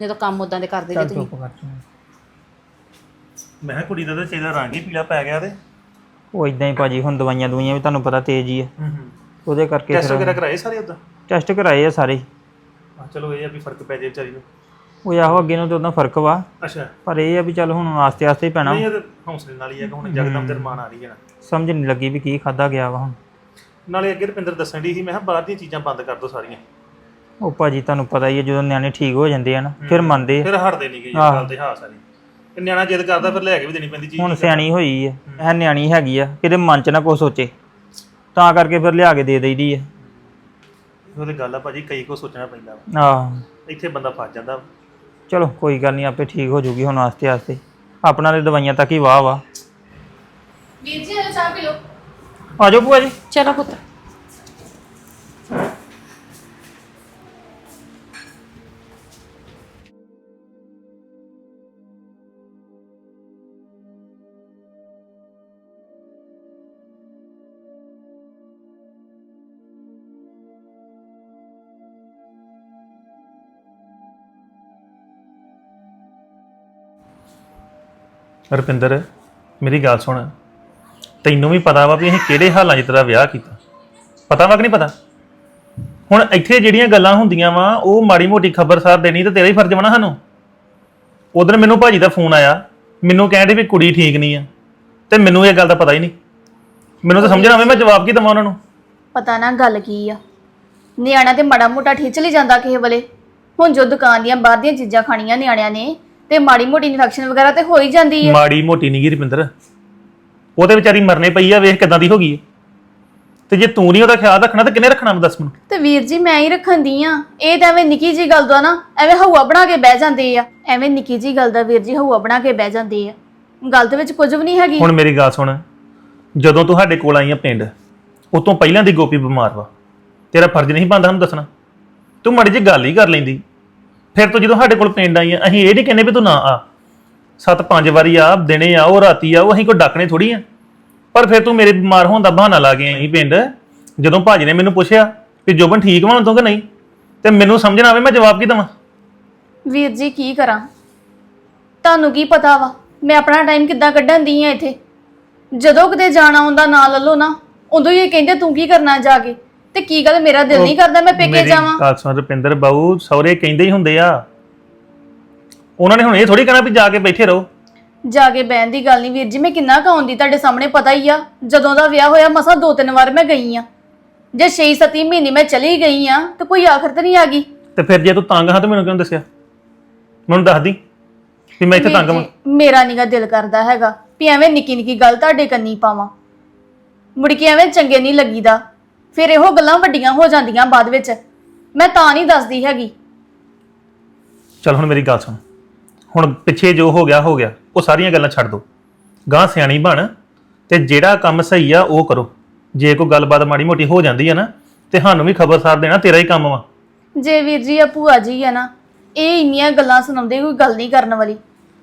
ਜਦੋਂ ਕੰਮ ਉਦਾਂ ਦੇ ਕਰਦੇ ਜੇ ਤੁਸੀਂ। ਚੁੱਪ ਕਰ ਤੂੰ। ਮੈਂ ਕਿਹਾ ਕੁੜੀ ਦਾ ਤਾਂ ਚਿਹਰਾ ਰੰਗ ਹੀ ਪੀਲਾ ਪੈ ਗਿਆ ਤੇ। ਉਹ ਇਦਾਂ ਹੀ ਭਾਜੀ ਹੁਣ ਦਵਾਈਆਂ ਦਵਾਈਆਂ ਵੀ ਤੁਹਾਨੂੰ ਪਤਾ ਤੇਜ਼ ਹੀ ਆ। ਹੂੰ ਹੂੰ। ਉਹਦੇ ਕਰਕੇ ਟੈਸਟ ਵਗੈਰਾ ਕਰਾਏ ਸਾਰੇ ਉਦਾਂ? ਟੈਸਟ ਕਰਾਏ ਆ ਸਾਰੇ। ਹੀ। ਹਾਂ ਚਲੋ ਇਹ ਆ ਵੀ ਫ਼ਰਕ ਪੈ ਜੇ ਵਿਚਾਰੀ ਨੂੰ। ਉਹ ਆਹੋ ਅੱਗੇ ਨੂੰ ਤੇ ਉਹਦਾ ਫ਼ਰਕ ਵਾ। ਅੱਛਾ। ਪਰ ਇਹ ਆ ਵੀ ਚੱਲ ਹੁਣ ਆਸਤੇ ਆਸਤੇ ਹੀ ਪੈਣਾ। ਨਹੀਂ ਇਹ ਤਾਂ ਹੌਸਲੇ ਨਾਲ ਹੀ ਆ ਕਿ ਹੁਣ ਜਗਦਮ ਦਰਮਾਨ ਆ ਰਹੀ ਹੈ ਨਾ। ਸਮਝ ਨਹੀਂ ਲੱਗੀ ਵੀ ਕੀ ਖਾਦਾ ਗਿਆ ਵਾ ਹੁਣ। ਨਾਲੇ ਅੱਗੇ ਰੁਪਿੰਦਰ ਦੱਸਣ ਦੀ ਸੀ ਮੈਂ ਕਿਹਾ ਬਾਹਰ ਦੀਆਂ ਚੀਜ਼ਾਂ ਬੰਦ ਕਰ ਦੋ ਸਾਰੀਆਂ। ਉਹ ਭਾਜੀ ਤੁਹਾਨੂੰ ਪਤਾ ਹੀ ਹੈ ਜਦੋਂ ਨਿਆਣੇ ਠੀਕ ਹੋ ਜਾਂਦੇ ਆ ਨਾ ਫਿਰ ਮੰਨਦੇ ਆ। ਫਿਰ ਹਟਦੇ ਨਹੀਂ ਗਏ ਇਹ ਗੱਲ ਤੇ ਹਾਂ ਸਾਰੀ। ਤੇ ਨਿਆਣਾ ਜਿੱਦ ਕਰਦਾ ਫਿਰ ਲੈ ਕੇ ਵੀ ਦੇਣੀ ਪੈਂਦੀ ਚੀਜ਼। ਹੁਣ ਸਿਆਣੀ ਹੋਈ ਹੈ ਇਹ ਨਿਆਣੀ ਹੈਗੀ ਆ ਕਿਤੇ ਮਨ ਚ ਨਾ ਕੁਛ ਸੋਚੇ। ਤਾਂ ਕਰਕੇ ਫਿਰ ਲਿਆ ਕੇ ਦੇ ਦੇਈਦੀ ਆ। ਉਹ ਤੇ ਗੱਲ ਆ ਭਾਜੀ ਕਈ ਕੋ ਸੋਚਣਾ ਪੈਂਦਾ ਵਾ। ਆਹ। ਇੱਥੇ ਬੰਦਾ ਫਸ ਜਾਂਦਾ ਵਾ। ਚਲੋ ਕੋਈ ਗੱਲ ਨਹੀਂ ਆਪੇ ਠੀਕ ਹੋ ਜੂਗੀ ਹੁਣ ਆਸਤੇ ਆਸਤੇ। ਆਪਣਾ ਦੇ ਦਵਾਈਆਂ ਤੱਕ ਹੀ ਵਾਹ ਵਾ। ਵੀਰ ਜੀ ਹਲੋ ਚਾਹ ਪੀ ਲਓ। ਆ ਜਾਓ ਭੂਆ ਜੀ। ਚਲੋ ਪੁੱਤ। ਰਪਿੰਦਰ, ਮੇਰੀ ਗੱਲ ਸੁਣ। ਤੈਨੂੰ ਵੀ ਪਤਾ ਵਾ ਵੀ ਅਸੀਂ ਕਿਹੜੇ ਹਾਲਾਂ 'ਚ ਤੇਰਾ ਵਿਆਹ ਕੀਤਾ। ਪਤਾ ਵਾ ਕਿ ਨਹੀਂ ਪਤਾ? ਹੁਣ ਇੱਥੇ ਜਿਹੜੀਆਂ ਗੱਲਾਂ ਹੁੰਦੀਆਂ ਵਾ, ਉਹ ਮਾੜੀ ਮੋਟੀ ਖਬਰਸਾਰ ਦੇਣੀ ਤਾਂ ਤੇਰਾ ਹੀ ਫਰਜ਼ ਬਣਾ ਸਾਨੂੰ। ਉਧਰ ਮੈਨੂੰ ਭਾਜੀ ਦਾ ਫੋਨ ਆਇਆ, ਮੈਨੂੰ ਕਹਿੰਦੇ ਵੀ ਕੁੜੀ ਠੀਕ ਨਹੀਂ ਆ, ਤੇ ਮੈਨੂੰ ਇਹ ਗੱਲ ਦਾ ਪਤਾ ਹੀ ਨਹੀਂ। ਮੈਨੂੰ ਤਾਂ ਸਮਝਣਾ ਆਵੇ ਮੈਂ ਜਵਾਬ ਕੀ ਦਵਾਂ ਉਹਨਾਂ ਨੂੰ? ਪਤਾ ਨਾ ਗੱਲ ਕੀ ਆ। ਨਿਆਣਾ ਤੇ ਮੜਾ ਮੋਟਾ ਠੇਚ ਲਈ ਜਾਂਦਾ ਕਿਸੇ ਵੇਲੇ। ਹੁਣ ਜੋ ਦੁਕਾਨ ਦੀਆਂ ਬਾਹਰ ਦੀਆਂ ਚੀਜ਼ਾਂ ਖਾਣੀਆਂ ਨਿਆਣਿਆਂ ਨੇ ਤੇ ਮਾੜੀ ਮੋਟੀ ਇਨਫੈਕਸ਼ਨ ਵਗੈਰਾ ਤੇ ਹੋ ਹੀ ਜਾਂਦੀ ਆ ਮਾੜੀ ਮੋਟੀ ਨਹੀਂ ਗੀ ਰੁਪਿੰਦਰ ਉਹ ਤੇ ਵਿਚਾਰੀ ਮਰਨੇ ਪਈ ਆ ਵੇਖ ਕਿਦਾਂ ਦੀ ਹੋ ਗਈ ਹੈ। ਤੇ ਜੇ ਤੂੰ ਨਹੀਂ ਉਹਦਾ ਖਿਆਲ ਰੱਖਣਾ ਤਾਂ ਕਿੰਨੇ ਰੱਖਣਾ ਮੈਂ ਦੱਸ ਮੈਨੂੰ? ਤੇ ਵੀਰ ਜੀ ਮੈਂ ਹੀ ਰੱਖਣ ਦੀ ਆ। ਇਹ ਤਾਂ ਐਵੇਂ ਨਿੱਕੀ ਜੀ ਗੱਲ ਦਾ ਨਾ ਐਵੇਂ ਹਵਾ ਬਣਾ ਕੇ ਬਹਿ ਜਾਂਦੇ ਆ। ਐਵੇਂ ਨਿੱਕੀ ਜੀ ਗੱਲ ਦਾ ਵੀਰ ਜੀ ਹਵਾ ਬਣਾ ਕੇ ਬਹਿ ਜਾਂਦੇ ਆ। ਗੱਲ ਦੇ ਵਿੱਚ ਕੁਝ ਵੀ ਨਹੀਂ ਹੈਗੀ। ਹੁਣ ਮੇਰੀ ਗੱਲ ਸੁਣ। ਜਦੋਂ ਤੂੰ ਸਾਡੇ ਕੋਲ ਆਈ ਆ ਪਿੰਡ ਉਹ ਤੋਂ ਪਹਿਲਾਂ ਦੀ ਗੋਪੀ ਬਿਮਾਰ ਵਾ। ਤੇਰਾ ਫਰਜ਼ ਨਹੀਂ ਬਣਦਾ ਸਾਨੂੰ ਦੱਸਣਾ। ਤੂੰ ਮਾੜੀ ਜਿਹੀ ਗੱਲ ਹੀ ਕਰ ਲੈਂਦੀ। ਫਿਰ ਤੂੰ ਜਦੋਂ ਸਾਡੇ ਕੋਲ ਪਿੰਡ ਆਈ ਆ, ਅਸੀਂ ਇਹ ਨਹੀਂ ਕਹਿੰਦੇ ਵੀ ਤੂੰ ਨਾ ਆ। ਸੱਤ ਪੰਜ ਵਾਰੀ ਆ ਦਿਨੇ ਆ, ਉਹ ਰਾਤੀ ਆ, ਉਹ ਅਸੀਂ ਕੋਈ ਡੱਕਣੇ ਥੋੜੀ ਆ। ਪਰ ਫਿਰ ਤੂੰ ਮੇਰੇ ਬਿਮਾਰ ਹੋਣ ਦਾ ਬਹਾਨਾ ਲਾ ਕੇ ਆਈ ਪਿੰਡ। ਜਦੋਂ ਭਾਜੀ ਨੇ ਮੈਨੂੰ ਪੁੱਛਿਆ ਕਿ ਜੋਬਨ ਠੀਕ ਵਾ ਤੂੰ ਕਿ ਨਹੀਂ? ਤੇ ਮੈਨੂੰ ਸਮਝ ਨਾ ਆਵੇ ਮੈਂ ਜਵਾਬ ਕੀ ਦਵਾਂ? ਵੀਰ ਜੀ, ਕੀ ਕਰਾਂ? ਤੁਹਾਨੂੰ ਕੀ ਪਤਾ ਵਾ? ਮੈਂ ਆਪਣਾ ਟਾਈਮ ਕਿੱਦਾਂ ਕੱਢਣ ਦੀ ਆ ਇੱਥੇ? ਜਦੋਂ ਕਿਤੇ ਜਾਣਾ ਹੁੰਦਾ, ਨਾਲ ਲੱਲੋ ਨਾ, ਉਦੋਂ ਹੀ ਇਹ ਕਹਿੰਦੇ ਤੂੰ ਕੀ ਕਰਨਾ ਜਾ ਕੇ? ਤੇ ਕੀ ਗੱਲ ਮੇਰਾ ਦਿਲ ਨਹੀਂ ਕਰਦਾ ਮੈਂ ਪੇਕੇ ਮੇਰੀ ਜਾਵਾਂ? ਗੱਲ ਸੁਣ ਰੁਪਿੰਦਰ ਬਾਊ ਸਹੁਰੇ ਕਹਿੰਦੇ ਹੀ ਹੁੰਦੇ ਆ। ਉਹਨਾਂ ਨੇ ਹੁਣ ਇਹ ਥੋੜੀ ਕਹਿਣਾ ਵੀ ਜਾ ਕੇ ਬੈਠੇ ਰਹੋ। ਜਾ ਕੇ ਬਹਿਣ ਦੀ ਗੱਲ ਨਹੀਂ ਵੀਰ ਜੀ ਮੈਂ ਕਿੰਨਾ ਕਾਉਣ ਦੀ ਤੁਹਾਡੇ ਸਾਹਮਣੇ ਪਤਾ ਹੀ ਆ। ਜਦੋਂ ਦਾ ਵਿਆਹ ਹੋਇਆ ਮਸਾ ਦੋ ਤਿੰਨ ਵਾਰ ਮੈਂ ਗਈ ਆ। ਜੇ 6-7 ਮਹੀਨੇ ਮੈਂ ਚਲੀ ਗਈ ਆ ਤੇ ਕੋਈ ਆਖਰ ਤੇ ਨਹੀਂ ਆ ਗਈ। ਤੇ ਫਿਰ ਜੇ ਤੂੰ ਤੰਗ ਹਾਂ ਤਾਂ ਮੈਨੂੰ ਕਿਉਂ ਦੱਸਿਆ? ਮੈਨੂੰ ਦੱਸ ਦੀ ਵੀ ਮੈਂ ਇੱਥੇ ਵੀਰ ਤੰਗ ਹਾਂ ਜੀ, ਮੇਰਾ ਨਿਗਾ ਦਿਲ ਕਰਦਾ ਹੈਗਾ ਵੀ ਐਵੇਂ ਨਿੱਕੀ ਨਿੱਕੀ ਗੱਲ ਤੁਹਾਡੇ ਕੰਨੀ ਪਾਵਾਂ। ਮੁੜ ਕੇ ਐਵੇਂ ਚੰਗੇ ਨਹੀਂ ਲੱਗੀਦਾ। ਫਿਰ ਇਹੋ ਗੱਲਾਂ ਵੱਡੀਆਂ ਹੋ ਜਾਂਦੀਆਂ ਬਾਅਦ ਵਿੱਚ। ਮੈਂ ਤਾਂ ਨਹੀਂ ਦੱਸਦੀ ਹੈਗੀ। ਚਲ ਹੁਣ ਮੇਰੀ ਗੱਲ ਸੁਣ। ਹੁਣ ਪਿੱਛੇ ਜੋ ਹੋ ਗਿਆ ਹੋ ਗਿਆ। ਉਹ ਸਾਰੀਆਂ ਗੱਲਾਂ ਛੱਡ ਦੋ। ਗਾਂ ਸਿਆਣੀ ਬਣ ਤੇ ਜਿਹੜਾ ਕੰਮ ਸਹੀ ਆ ਉਹ ਕਰੋ। ਜੇ ਕੋਈ ਗੱਲਬਾਤ ਮਾੜੀ ਮੋਟੀ ਹੋ ਜਾਂਦੀ ਆ ਨਾ ਤੇ ਸਾਨੂੰ ਵੀ ਖਬਰਸਾਰ ਦੇਣਾ ਤੇਰਾ ਹੀ ਕੰਮ ਵਾ। ਜੇ ਵੀਰ ਜੀ ਆ ਭੂਆ ਜੀ ਆ ਨਾ ਇਹ ਇੰਨੀਆਂ ਗੱਲਾਂ ਸੁਣਾਉਂਦੇ ਕੋਈ ਗੱਲ ਨਹੀਂ ਕਰਨ ਵਾਲੀ।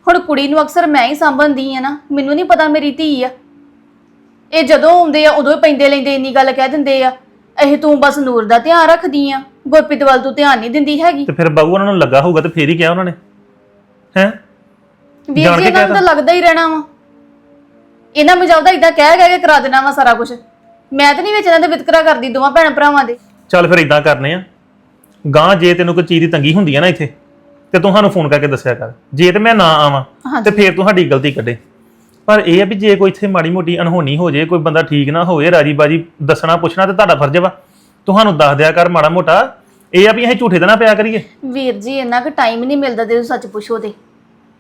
ਹੁਣ ਕੁੜੀ ਨੂੰ ਅਕਸਰ ਮੈਂ ਹੀ ਸਾਂਭਣਦੀ ਆ ਨਾ ਮੈਨੂੰ ਨਹੀਂ ਪਤਾ ਮੇਰੀ ਧੀ ਆ। ਇਹ ਜਦੋਂ ਆਉਂਦੇ ਆ ਉਦੋਂ ਹੀ ਪੈਂਦੇ ਲੈਂਦੇ ਇੰਨੀ ਗੱਲ ਕਹਿ ਦਿੰਦੇ ਆ। ਇਹ ਤੂੰ ਬਸ ਨੂਰ ਦਾ ਧਿਆਨ ਰੱਖਦੀ ਆ। ਗੁਰਪ੍ਰੀਤ ਵੱਲ ਤੂੰ ਧਿਆਨ ਨਹੀਂ ਦਿੰਦੀ ਹੈਗੀ। ਤੇ ਫਿਰ ਬਾਊ ਉਹਨਾਂ ਨੂੰ ਲੱਗਾ ਹੋਊਗਾ ਤੇ ਫੇਰ ਹੀ ਕਿਹਾ ਉਹਨਾਂ ਨੇ। ਹੈ? ਵੀਰ ਜਾਣ ਜੀ ਕੇ ਇਹਨਾਂ ਨੂੰ ਤਾਂ ਲੱਗਦਾ ਹੀ ਰਹਿਣਾ ਵਾ। ਇਹਨਾਂ ਮਜਾਉਦਾ ਇਦਾਂ ਕਹਿ ਕਹਿ ਕੇ ਕਰਾ ਦੇਣਾ ਵਾ ਸਾਰਾ ਕੁਝ ਮੈਂ ਤਾਂ ਨਹੀਂ ਵਿੱਚ ਇਹਨਾਂ ਦੇ ਵਿਤਕਰਾ ਕਰਦੀ ਦੋਵਾਂ ਭੈਣ ਭਰਾਵਾਂ ਦੇ। ਚੱਲ ਫਿਰ ਇਦਾਂ ਕਰਨੇ ਆ। ਗਾਂ ਜੇ ਤੈਨੂੰ ਕੋਈ ਚੀਜ਼ ਦੀ ਤੰਗੀ ਹੁੰਦੀ ਆ ਨਾ ਇੱਥੇ ਤੇ ਤੂੰ ਸਾਨੂੰ ਫੋਨ ਕਰਕੇ ਦੱਸਿਆ ਕਰ। ਜੇ ਤੇ ਮੈਂ ਨਾ ਆਵਾਂ ਤੇ ਫੇਰ ਤੁਹਾਡੀ ਗਲਤੀ ਕੱਢੇ। ਪਰ ਇਹ ਆ ਵੀ ਜੇ ਕੋਈ ਇੱਥੇ ਮਾੜੀ ਮੋਟੀ ਅਨਹੋਣੀ ਹੋ ਜੇ ਕੋਈ ਬੰਦਾ ਠੀਕ ਨਾ ਹੋਵੇ ਰਾਜੀ ਬਾਜੀ ਦੱਸਣਾ ਪੁੱਛਣਾ ਤੇ ਤੁਹਾਡਾ ਫਰਜ਼ ਵਾ। ਤੁਹਾਨੂੰ ਦੱਸ ਦਿਆ ਕਰ ਮਾੜਾ ਮੋਟਾ। ਇਹ ਆ ਵੀ ਅਸੀਂ ਝੂਠੇ ਤਾਂ ਨਾ ਪਿਆ ਕਰੀਏ। ਵੀਰ ਜੀ ਇੰਨਾ ਕੁ ਟਾਈਮ ਨਹੀਂ ਮਿਲਦਾ ਜੇ ਸੱਚ ਪੁੱਛੋ ਤੇ।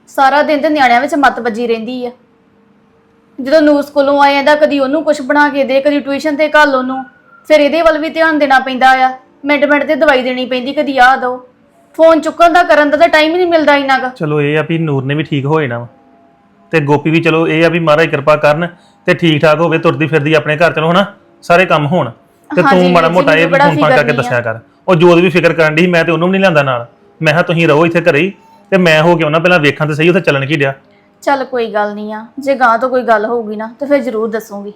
ਸਾਰਾ ਦਿਨ ਤੇ ਨਿਆਣਿਆਂ ਵਿੱਚ ਮੱਤ ਵੱਜੀ ਰਹਿੰਦੀ ਆ। ਜਦੋਂ ਨੂੰ ਸਕੂਲੋਂ ਆ ਜਾਂਦਾ ਕਦੀ ਉਹਨੂੰ ਕੁਝ ਬਣਾ ਕੇ ਦੇ ਕਦੀ ਟਿਊਸ਼ਨ ਤੇ ਘੱਲ ਉਹਨੂੰ। ਫਿਰ ਇਹਦੇ ਵੱਲ ਵੀ ਧਿਆਨ ਦੇਣਾ ਪੈਂਦਾ ਆ। ਮਿੰਟ ਮਿੰਟ ਤੇ ਦਵਾਈ ਦੇਣੀ ਪੈਂਦੀ ਕਦੀ ਆਹ ਦੋ। ਫੋਨ ਚੁੱਕਣ ਦਾ ਕਰਨ ਦਾ ਤਾਂ ਟਾਈਮ ਹੀ ਨਹੀਂ ਮਿਲਦਾ ਇੰਨਾ ਕੁ। ਚਲੋ ਇਹ ਆ ਵੀ ਨੂਰ ਨੇ ਵੀ ਠੀਕ ਹੋ ਜਾਣਾ ਵਾ। ਤੇ ਗੋਪੀ ਵੀ ਚਲੋ ਇਹ ਆ ਵੀ ਮਹਾਰਾਜ ਕਿਰਪਾ ਕਰਨ ਤੇ ਠੀਕ ਠਾਕ ਹੋਵੇ ਤੁਰਦੀ ਫਿਰਦੀ ਆਪਣੇ ਘਰ ਚਲੋ ਹਨਾ? ਸਾਰੇ ਕੰਮ ਹੋਣ। ਤੇ ਹਾਂਜੀ ਤੂੰ ਮਾੜਾ ਜੀ, ਮੋਟਾ ਇਹ ਮੈਨੂੰ ਵੀ ਬੜਾ ਫੋਨ ਫਾਨ ਫਿਕਰ ਕਰਕੇ। ਦੱਸਿਆ ਕਰ। ਉਹ ਜੋਤ ਵੀ ਫਿਕਰ ਕਰਨ ਦੀ ਮੈਂ ਤੇ ਉਹਨੂੰ ਵੀ ਨਹੀਂ ਲਿਆਂਦਾ ਨਾਲ। ਮੈਂ ਕਿਹਾ ਤੁਸੀਂ ਰਹੋ ਇੱਥੇ ਘਰੇ ਹੀ ਤੇ ਮੈਂ ਹੋ ਕੇ ਉਹਨਾਂ ਪਹਿਲਾਂ ਵੇਖਾਂ ਤੇ ਸਹੀ ਉੱਥੇ ਚੱਲਣ ਕੀ ਡਿਆ? ਚੱਲ ਕੋਈ ਗੱਲ ਨਹੀਂ ਆ ਜੇ ਗਾਂ ਤੋਂ ਕੋਈ ਗੱਲ ਹੋਊਗੀ ਨਾ ਤਾਂ ਫਿਰ ਜ਼ਰੂਰ ਦੱਸੂਗੀ।